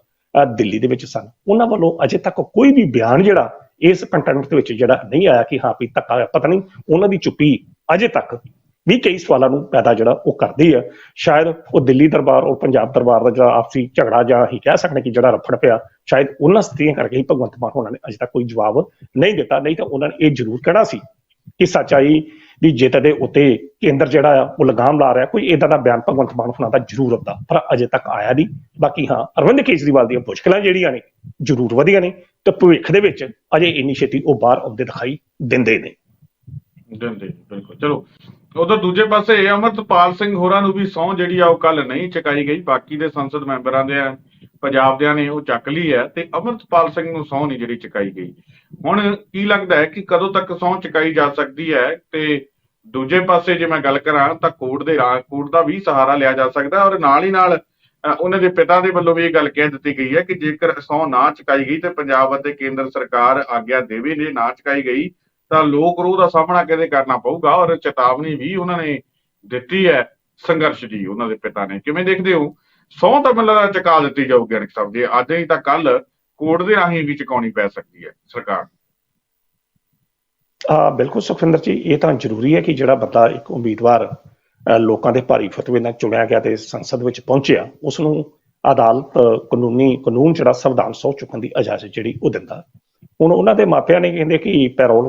ਦਿੱਲੀ ਦੇ ਵਿੱਚ ਸਨ। ਉਹਨਾਂ ਵੱਲੋਂ ਅਜੇ ਤੱਕ ਕੋਈ ਵੀ ਬਿਆਨ ਜਿਹੜਾ ਇਸ ਕੰਟੈਂਟ ਦੇ ਵਿੱਚ ਜਿਹੜਾ ਨਹੀਂ ਆਇਆ ਕਿ ਹਾਂ ਵੀ ਧੱਕਾ ਹੋਇਆ, ਪਤਾ ਨਹੀਂ, ਉਹਨਾਂ ਦੀ ਚੁੱਪੀ ਅਜੇ ਤੱਕ ਵੀ ਕਈ ਸਵਾਲਾਂ ਨੂੰ ਪੈਦਾ ਜਿਹੜਾ ਉਹ ਕਰਦੀ ਹੈ। ਸ਼ਾਇਦ ਉਹ ਦਿੱਲੀ ਦਰਬਾਰ ਔਰ ਪੰਜਾਬ ਦਰਬਾਰ ਦਾ ਜਿਹੜਾ ਆਪਸੀ ਝਗੜਾ ਜਾਂ ਹੀ ਕਹਿ ਸਕਦੇ ਕਿ ਜਿਹੜਾ ਰਫੜ ਪਿਆ, ਸ਼ਾਇਦ ਉਹਨਾਂ ਸਥਿਤੀਆਂ ਕਰਕੇ ਹੀ ਭਗਵੰਤ ਮਾਨ ਹੋਣਾ ਨੇ ਅਜੇ ਤੱਕ ਕੋਈ ਜਵਾਬ ਨਹੀਂ ਦਿੱਤਾ। ਨਹੀਂ ਤਾਂ ਉਹਨਾਂ ਨੇ ਇਹ ਜ਼ਰੂਰ ਕਹਿਣਾ ਸੀ ਕਿ ਸੱਚਾਈ ਦੀ ਜਿੱਤ ਦੇ ਉੱਤੇ ਕੇਂਦਰ ਜਿਹੜਾ ਆ, ਉਹ ਲਗਾਮ ਲਾ ਰਿਹਾ, ਕੋਈ ਇਦਾਂ ਦਾ ਬਿਆਨ ਭਗਵੰਤ ਮਾਨ ਹੋਣਾ ਦਾ ਜ਼ਰੂਰ ਆਉਂਦਾ, ਪਰ ਅਜੇ ਤੱਕ ਆਇਆ ਨਹੀਂ। ਬਾਕੀ ਹਾਂ, ਅਰਵਿੰਦ ਕੇਜਰੀਵਾਲ ਦੀਆਂ ਮੁਸ਼ਕਲਾਂ ਜਿਹੜੀਆਂ ਨੇ, ਜ਼ਰੂਰ ਵਧੀਆਂ ਨੇ, ਤੇ ਭਵਿੱਖ ਦੇ ਵਿੱਚ ਅਜੇ ਇੰਨੀ ਛੇਤੀ ਉਹ ਬਾਹਰ ਆਉਂਦੇ ਦਿਖਾਈ ਦਿੰਦੇ ਨੇ। ਦਿੰਦੇ, ਬਿਲਕੁਲ। ਚਲੋ, ਉਧਰ ਦੂਜੇ ਪਾਸੇ ਅਮਰਤਪਾਲ ਸਿੰਘ ਹੋਰਾਂ ਨੂੰ ਵੀ ਸਹੁੰ ਜਿਹੜੀ ਆ, ਉਹ ਕੱਲ ਨਹੀਂ ਚਕਾਈ ਗਈ, ਬਾਕੀ ਦੇ ਸੰਸਦ ਮੈਂਬਰਾਂ ਦੇ ਆ, ਪੰਜਾਬ ਦਿਆਂ ਨੇ ਉਹ ਚੱਕ ਲਈ ਹੈ ਤੇ ਅਮਰਤਪਾਲ ਸਿੰਘ ਨੂੰ ਸਹੁੰ ਨਹੀਂ ਜਿਹੜੀ ਚੁਕਾਈ ਗਈ। ਹੁਣ ਕੀ ਲੱਗਦਾ ਹੈ ਕਿ ਕਦੋਂ ਤੱਕ ਸਹੁੰ ਚੁਕਾਈ ਜਾ ਸਕਦੀ ਹੈ ਤੇ ਦੂਜੇ ਪਾਸੇ ਜੇ ਮੈਂ ਗੱਲ ਕਰਾਂ ਤਾਂ ਕੋਰਟ ਦੇ ਰਾ- ਕੋਰਟ ਦਾ ਵੀ ਸਹਾਰਾ ਲਿਆ ਜਾ ਸਕਦਾ ਔਰ ਨਾਲ ਹੀ ਨਾਲ ਉਹਨਾਂ ਦੇ ਪਿਤਾ ਦੇ ਵੱਲੋਂ ਵੀ ਇਹ ਗੱਲ ਕਹਿ ਦਿੱਤੀ ਗਈ ਹੈ ਕਿ ਜੇਕਰ ਸਹੁੰ ਨਾ ਚੁਕਾਈ ਗਈ ਤੇ ਪੰਜਾਬ ਅਤੇ ਕੇਂਦਰ ਸਰਕਾਰ ਆਗਿਆ ਦੇਵੇ ਜੇ ਨਾ ਚੁਕਾਈ ਗਈ ਤਾਂ ਲੋਕ ਰੋਹ ਦਾ ਸਾਹਮਣਾ ਕਿਤੇ ਕਰਨਾ ਪਊਗਾ? ਔਰ ਚੇਤਾਵਨੀ ਵੀ ਉਹਨਾਂ ਨੇ ਦਿੱਤੀ ਹੈ ਸੰਘਰਸ਼ ਦੀ ਉਹਨਾਂ ਦੇ ਪਿਤਾ ਨੇ। ਕਿਵੇਂ ਦੇਖਦੇ ਹੋ? ਸਹੁੰ ਤਾਂ ਮੈਨੂੰ ਚੁਕਾ ਦਿੱਤੀ ਜਾਊਗੀ ਅਨਕ ਸਾਹਿਬ, ਜੇ ਅੱਜ ਨਹੀਂ ਤਾਂ ਕੱਲ ਕੋਰਟ ਦੇ ਰਾਹੀਂ ਵੀ ਚੁਕਾਉਣੀ ਪੈ ਸਕਦੀ ਹੈ ਸਰਕਾਰ। ਆ, ਬਿਲਕੁਲ ਸੁਖਵਿੰਦਰ ਜੀ, ਇਹ ਤਾਂ ਜ਼ਰੂਰੀ ਹੈ ਕਿ ਜਿਹੜਾ ਬੰਦਾ ਇੱਕ ਉਮੀਦਵਾਰ ਲੋਕਾਂ ਦੇ ਭਾਰੀ ਫਤਵੇ ਨਾਲ ਚੁਣਿਆ ਗਿਆ ਤੇ ਸੰਸਦ ਵਿੱਚ ਪਹੁੰਚਿਆ ਉਸ ਨੂੰ ਅਦਾਲਤ, ਕਾਨੂੰਨੀ ਕਾਨੂੰਨ ਜਿਹੜਾ ਸੰਵਿਧਾਨ ਸੌ ਚੁੱਕਣ ਦੀ ਇਜਾਜ਼ਤ ਜਿਹੜੀ ਉਹ ਦਿੰਦਾ। ਹੁਣ ਉਹਨਾਂ ਦੇ ਮਾਪਿਆਂ ਨੇ ਕਹਿੰਦੇ ਕਿ ਪੈਰੋਲ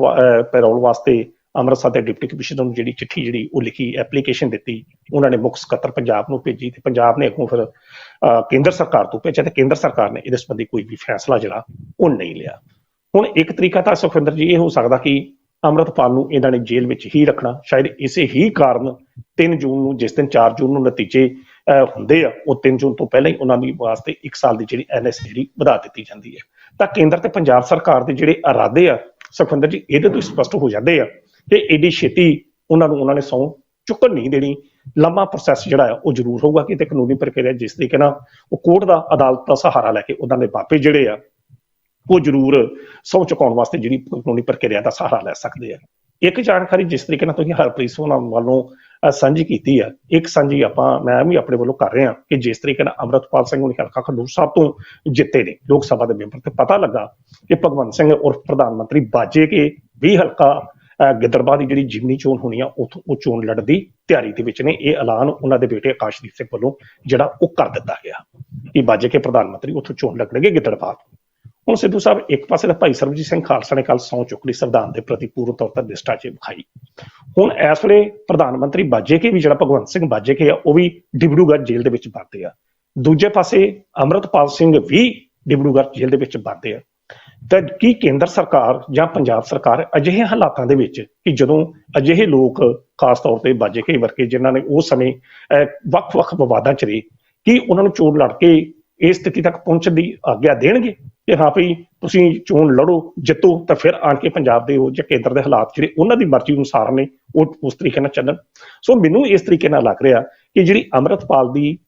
ਪੈਰੋਲ ਵਾਸਤੇ ਅੰਮ੍ਰਿਤਸਰ ਦੇ ਡਿਪਟੀ ਕਮਿਸ਼ਨਰ ਨੂੰ ਜਿਹੜੀ ਚਿੱਠੀ ਜਿਹੜੀ ਉਹ ਲਿਖੀ ਐਪਲੀਕੇਸ਼ਨ ਦਿੱਤੀ ਉਹਨਾਂ ਨੇ ਮੁੱਖ ਸਕੱਤਰ ਪੰਜਾਬ ਨੂੰ ਭੇਜੀ ਤੇ ਪੰਜਾਬ ਨੇ ਅੱਗੋਂ ਫਿਰ ਅ, ਕੇਂਦਰ ਸਰਕਾਰ ਤੋਂ ਭੇਜਿਆ ਤੇ ਕੇਂਦਰ ਸਰਕਾਰ ਨੇ ਇਹਦੇ ਸੰਬੰਧੀ ਕੋਈ ਵੀ ਫੈਸਲਾ ਜਿਹੜਾ ਉਹ ਨਹੀਂ ਲਿਆ। ਹੁਣ ਇੱਕ ਤਰੀਕਾ ਤਾਂ ਸੁਖਵਿੰਦਰ ਜੀ ਇਹ ਹੋ ਸਕਦਾ ਕਿ ਅੰਮ੍ਰਿਤਪਾਲ ਨੂੰ ਇਹਨਾਂ ਨੇ ਜੇਲ੍ਹ ਵਿੱਚ ਹੀ ਰੱਖਣਾ ਸ਼ਾਇਦ ਇਸੇ ਹੀ ਕਾਰਨ 3 ਜੂਨ ਨੂੰ ਜਿਸ ਦਿਨ 4 ਜੂਨ ਨੂੰ ਨਤੀਜੇ ਅਹ, ਹੁੰਦੇ ਆ ਉਹ 3 ਜੂਨ ਤੋਂ ਪਹਿਲਾਂ ਹੀ ਉਹਨਾਂ ਦੀ ਵਾਸਤੇ 1 ਸਾਲ ਦੀ ਜਿਹੜੀ ਐਨਐਸ ਜਿਹੜੀ ਵਧਾ ਦਿੱਤੀ ਜਾਂਦੀ ਹੈ। ਤਾਂ ਕੇਂਦਰ ਤੇ ਪੰਜਾਬ ਸਰਕਾਰ ਦੇ ਜਿਹੜੇ ਇਰਾਦੇ ਆ ਸੁਖਵਿੰਦਰ ਜੀ ਇਹਦੇ ਤੋਂ ਹੀ ਸਪਸ਼ਟ ਹੋ ਜਾਂਦੇ ਆ ਤੇ ਏਡੀ ਛੇਤੀ ਉਹਨਾਂ ਨੂੰ ਉਹਨਾਂ ਨੇ ਸੌ ਚੁੱਕਣ ਨਹੀਂ ਦੇਣੀ। ਲੰਮਾ ਪ੍ਰੋਸੈਸ ਜਿਹੜਾ ਆ ਉਹ ਜ਼ਰੂਰ ਹੋਊਗਾ। ਕਿ ਤੇ ਕਾਨੂੰਨੀ ਪ੍ਰਕਿਰਿਆ ਜਿਸ ਤਰੀਕੇ ਨਾਲ ਉਹ ਕੋਰਟ ਦਾ ਅਦਾਲਤ ਦਾ ਸਹਾਰਾ ਲੈ ਕੇ ਉਹਨਾਂ ਦੇ ਬਾਪੇ ਜਿਹੜੇ ਆ ਉਹ ਜ਼ਰੂਰ ਸਹੁੰ ਚੁਕਾਉਣ ਵਾਸਤੇ ਜਿਹੜੀ ਕਾਨੂੰਨੀ ਪ੍ਰਕਿਰਿਆ ਦਾ ਸਹਾਰਾ ਲੈ ਸਕਦੇ ਆ। ਇੱਕ ਜਾਣਕਾਰੀ ਜਿਸ ਤਰੀਕੇ ਨਾਲ ਤੁਸੀਂ ਹਰਪ੍ਰੀਤ ਸੋਨਾ ਵੱਲੋਂ ਅਹ, ਸਾਂਝੀ ਕੀਤੀ ਆ ਇੱਕ ਸਾਂਝੀ ਆਪਾਂ ਮੈਂ ਵੀ ਆਪਣੇ ਵੱਲੋਂ ਕਰ ਰਿਹਾ ਕਿ ਜਿਸ ਤਰੀਕੇ ਨਾਲ ਅੰਮ੍ਰਿਤਪਾਲ ਸਿੰਘ ਨੂੰ ਹਲਕਾ ਖਡੂਰ ਸਾਹਿਬ ਤੋਂ ਜਿੱਤੇ ਨੇ। ਲੋਕ ਸਭਾ ਦੇ ਮੈਂਬਰ ਤੇ ਪਤਾ ਲੱਗਾ ਕਿ ਭਗਵੰਤ ਸਿੰਘ ਔਰ ਪ੍ਰਧਾਨ ਮੰਤਰੀ ਬਾਜੇ ਕੇ ਵੀ ਹਲਕਾ ਅਹ, ਦੀ ਜਿਹੜੀ ਜਿਮਨੀ ਚੋਣ ਹੋਣੀ ਆ ਉੱਥੋਂ ਉਹ ਚੋਣ ਲੜਨ ਦੀ ਤਿਆਰੀ ਦੇ ਵਿੱਚ ਨੇ। ਇਹ ਐਲਾਨ ਉਹਨਾਂ ਦੇ ਬੇਟੇ ਆਕਾਸ਼ਦੀਪ ਸਿੰਘ ਵੱਲੋਂ ਜਿਹੜਾ ਉਹ ਕਰ ਦਿੱਤਾ ਗਿਆ। ਕਿ ਬਾਜੇ ਕੇ ਪ੍ਰਧਾਨ ਮੰਤਰੀ ਉੱਥੋਂ ਚੋਣ ਲੜਨਗੇ ਗਿੱਦੜਬਾਹ ਹੁਣ ਸਿੱਧੂ ਸਾਹਿਬ ਇੱਕ ਪਾਸੇ ਤਾਂ ਭਾਈ ਸਰਬਜੀਤ ਸਿੰਘ ਖਾਲਸਾ ਨੇ ਕੱਲ ਸਹੁੰ ਚੁੱਕ ਲਈ ਸੰਵਿਧਾਨ ਦੇ ਪ੍ਰਤੀ ਪੂਰਨ ਤੌਰ ਤੇ ਨਿਸ਼ਠਾ ਚ ਵਿਖਾਈ। ਹੁਣ ਇਸ ਵੇਲੇ ਪ੍ਰਧਾਨ ਮੰਤਰੀ ਬਾਜੇ ਕੇ ਵੀ ਜਿਹੜਾ ਭਗਵੰਤ ਸਿੰਘ ਬਾਜੇ ਕੇ ਆ ਉਹ ਵੀ ਡਿਬੜੂਗੜ੍ਹ ਜੇਲ੍ਹ ਦੇ ਵਿੱਚ ਬੰਦੇ ਆ। ਦੂਜੇ ਪਾਸੇ ਅੰਮ੍ਰਿਤਪਾਲ ਸਿੰਘ ਵੀ ਡਿਬੜੂਗੜ੍ਹ ਜੇਲ੍ਹ ਦੇ ਵਿੱਚ ਬੰਦੇ ਆ। ਤਾਂ ਕੀ ਕੇਂਦਰ ਸਰਕਾਰ ਜਾਂ ਪੰਜਾਬ ਸਰਕਾਰ ਅਜਿਹੇ ਹਾਲਾਤਾਂ ਦੇ ਵਿੱਚ ਕਿ ਜਦੋਂ ਅਜਿਹੇ ਲੋਕ ਖਾਸ ਤੌਰ ਤੇ ਬਾਜੇ ਕੇ ਵਰਗੇ ਜਿਨ੍ਹਾਂ ਨੇ ਉਸ ਸਮੇਂ ਅਹ, ਵੱਖ-ਵੱਖ ਵਿਵਾਦਾਂ ਚ ਰਹੇ ਕੀ ਉਹਨਾਂ ਨੂੰ ਚੋਣ ਲੜ ਕੇ ਇਸ ਸਥਿਤੀ ਤੱਕ ਪਹੁੰਚਣ ਦੀ ਆਗਿਆ ਦੇਣਗੇ? ਕਿ ਹਾਂ ਭਈ ਤੁਸੀਂ ਚੋਣ ਲੜੋ ਜਿੱਤੋ ਤਾਂ ਫਿਰ ਆਣ ਕੇ ਪੰਜਾਬ ਦੇ ਉਹ ਜਾਂ ਕੇਂਦਰ ਦੇ ਹਾਲਾਤ ਜਿਹੜੇ ਉਹਨਾਂ ਦੀ ਮਰਜ਼ੀ ਅਨੁਸਾਰ ਨੇ ਉਹ ਉਸ ਤਰੀਕੇ ਨਾਲ ਚੱਲਣ। ਸੋ ਮੈਨੂੰ ਇਸ ਤਰੀਕੇ ਨਾਲ ਲੱਗ ਰਿਹਾ ਕਿ ਜਿਹੜੀ ਅੰਮ੍ਰਿਤਪਾਲ ਦੀ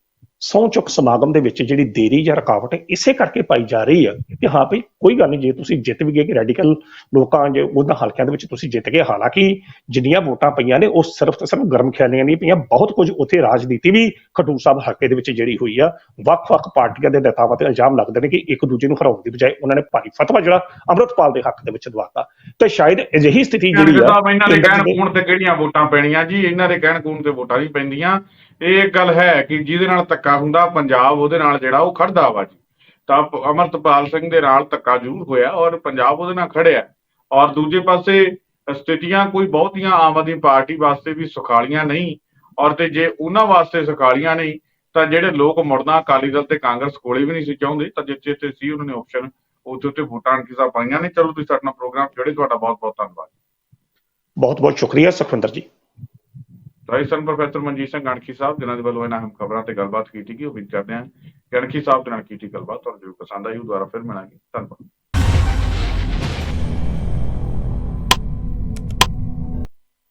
ਸਹੁੰ ਚੁੱਕ ਸਮਾਗਮ ਦੇ ਵਿੱਚ ਜਿਹੜੀ ਦੇਰੀ ਜਾਂ ਰੁਕਾਵਟ ਇਸੇ ਕਰਕੇ ਪਾਈ ਜਾ ਰਹੀ ਹੈ ਕਿ ਹਾਂ ਭਈ ਕੋਈ ਗੱਲ ਨਹੀਂ ਜੇ ਤੁਸੀਂ ਜਿੱਤ ਵੀ ਗਏ ਕਿ ਰੈਡੀਕਲ ਲੋਕਾਂ ਜੇ ਉਹਨਾਂ ਹਲਕਿਆਂ ਦੇ ਵਿੱਚ ਤੁਸੀਂ ਜਿੱਤ ਗਏ ਹਾਲਾਂਕਿ ਜਿੰਨੀਆਂ ਵੋਟਾਂ ਪਈਆਂ ਨੇ ਉਹ ਸਿਰਫ ਤੇ ਸਿਰਫ ਗਰਮ ਖਿਆਲੀਆਂ ਨਹੀਂ ਪਈਆਂ ਬਹੁਤ ਕੁਝ ਉੱਥੇ ਰਾਜਨੀਤੀ ਵੀ ਖਡੂਰ ਸਾਹਿਬ ਹਲਕੇ ਦੇ ਵਿੱਚ ਜਿਹੜੀ ਹੋਈ ਆ ਵੱਖ-ਵੱਖ ਪਾਰਟੀਆਂ ਦੇ ਨੇਤਾਵਾਂ ਤੇ ਇਲਜ਼ਾਮ ਲੱਗਦੇ ਨੇ ਕਿ ਇੱਕ ਦੂਜੇ ਨੂੰ ਹਰਾਉਣ ਦੀ ਬਜਾਏ ਉਹਨਾਂ ਨੇ ਭਾਰੀ ਫਤਵਾ ਜਿਹੜਾ ਅੰਮ੍ਰਿਤਪਾਲ ਦੇ ਹੱਕ ਦੇ ਵਿੱਚ ਦਵਾਤਾ। ਤੇ ਸ਼ਾਇਦ ਅਜਿਹੀ ਸਥਿਤੀ ਜਿਹੜੀ ਆ ਇਹਨਾਂ ਦੇ ਕਹਿਣ ਕੂਣ ਤੇ ਕਿਹੜੀਆਂ ਵੋਟਾਂ ਪੈਣੀਆਂ ਜੀ? ਇਹਨਾਂ ਦੇ ਕਹਿਣ ਕੂਣ ਤੇ ਵੋਟਾਂ ਨਹੀਂ ਪੈਂਦੀਆਂ। ਇਹ ਇੱਕ ਗੱਲ ਹੈ ਕਿ ਜਿਹਦੇ ਨਾਲ ਧੱਕਾ ਹੁੰਦਾ, ਪੰਜਾਬ ਉਹਦੇ ਨਾਲ ਜਿਹੜਾ ਉਹ ਖੜਦਾ ਵਾ ਜੀ। ਤਾਂ ਪ- ਅਮਰਤਪਾਲ ਸਿੰਘ ਦੇ ਨਾਲ ਧੱਕਾ ਜ਼ਰੂਰ ਹੋਇਆ ਔਰ ਪੰਜਾਬ ਉਹਦੇ ਨਾਲ ਖੜਿਆ ਔਰ ਦੂਜੇ ਪਾਸੇ ਸਥਿਤੀਆਂ ਕੋਈ ਬਹੁਤੀਆਂ ਆਮ ਆਦਮੀ ਪਾਰਟੀ ਵਾਸਤੇ ਵੀ ਸੁਖਾਲੀਆਂ ਨਹੀਂ ਔਰ ਤੇ ਜੇ ਉਹਨਾਂ ਵਾਸਤੇ ਸੁਖਾਲੀਆਂ ਨਹੀਂ, ਤਾਂ ਜਿਹੜੇ ਲੋਕ ਮੁੜਨਾ ਅਕਾਲੀ ਦਲ ਤੇ ਕਾਂਗਰਸ ਕੋਲੇ ਵੀ ਨਹੀਂ ਸੀ ਚਾਹੁੰਦੇ, ਤਾਂ ਜਿੱਥੇ ਜਿੱਥੇ ਸੀ ਉਹਨਾਂ ਨੇ ਆਪਸ਼ਨ ਉੱਥੇ ਉੱਥੇ ਵੋਟਾਂ ਕਿਸਾ ਪਾਈਆਂ ਨੇ। ਚਲੋ ਤੁਸੀਂ ਸਾਡਾ ਪ੍ਰੋਗਰਾਮ ਜਿਹੜੇ ਤੁਹਾਡਾ ਬਹੁਤ ਬਹੁਤ ਧੰਨਵਾਦ। ਬਹੁਤ-ਬਹੁਤ ਸ਼ੁਕਰੀਆ ਸੁਖਵਿੰਦਰ ਜੀ। ਰਾਈ ਸਨ ਪ੍ਰੋਫੈਸਰ ਮਨਜੀਤ ਸਿੰਘ ਗਣਖੀ ਸਾਹਿਬ, ਜਿਨ੍ਹਾਂ ਦੇ ਵੱਲੋਂ ਇਹਨਾਂ ਅਹਿਮ ਖਬਰਾਂ ਤੇ ਗੱਲਬਾਤ ਕੀਤੀ ਗਈ, ਉਮੀਦ ਕਰਦੇ ਹਾਂ ਗਣਖੀ ਸਾਹਿਬ ਦੇ ਨਾਲ ਕੀਤੀ ਗੱਲਬਾਤ ਤੁਹਾਨੂੰ ਜ਼ਰੂਰ ਪਸੰਦ ਆਈ ਉਹ ਦੁਬਾਰਾ ਫਿਰ ਮਿਲਾਂਗੇ। ਧੰਨਵਾਦ।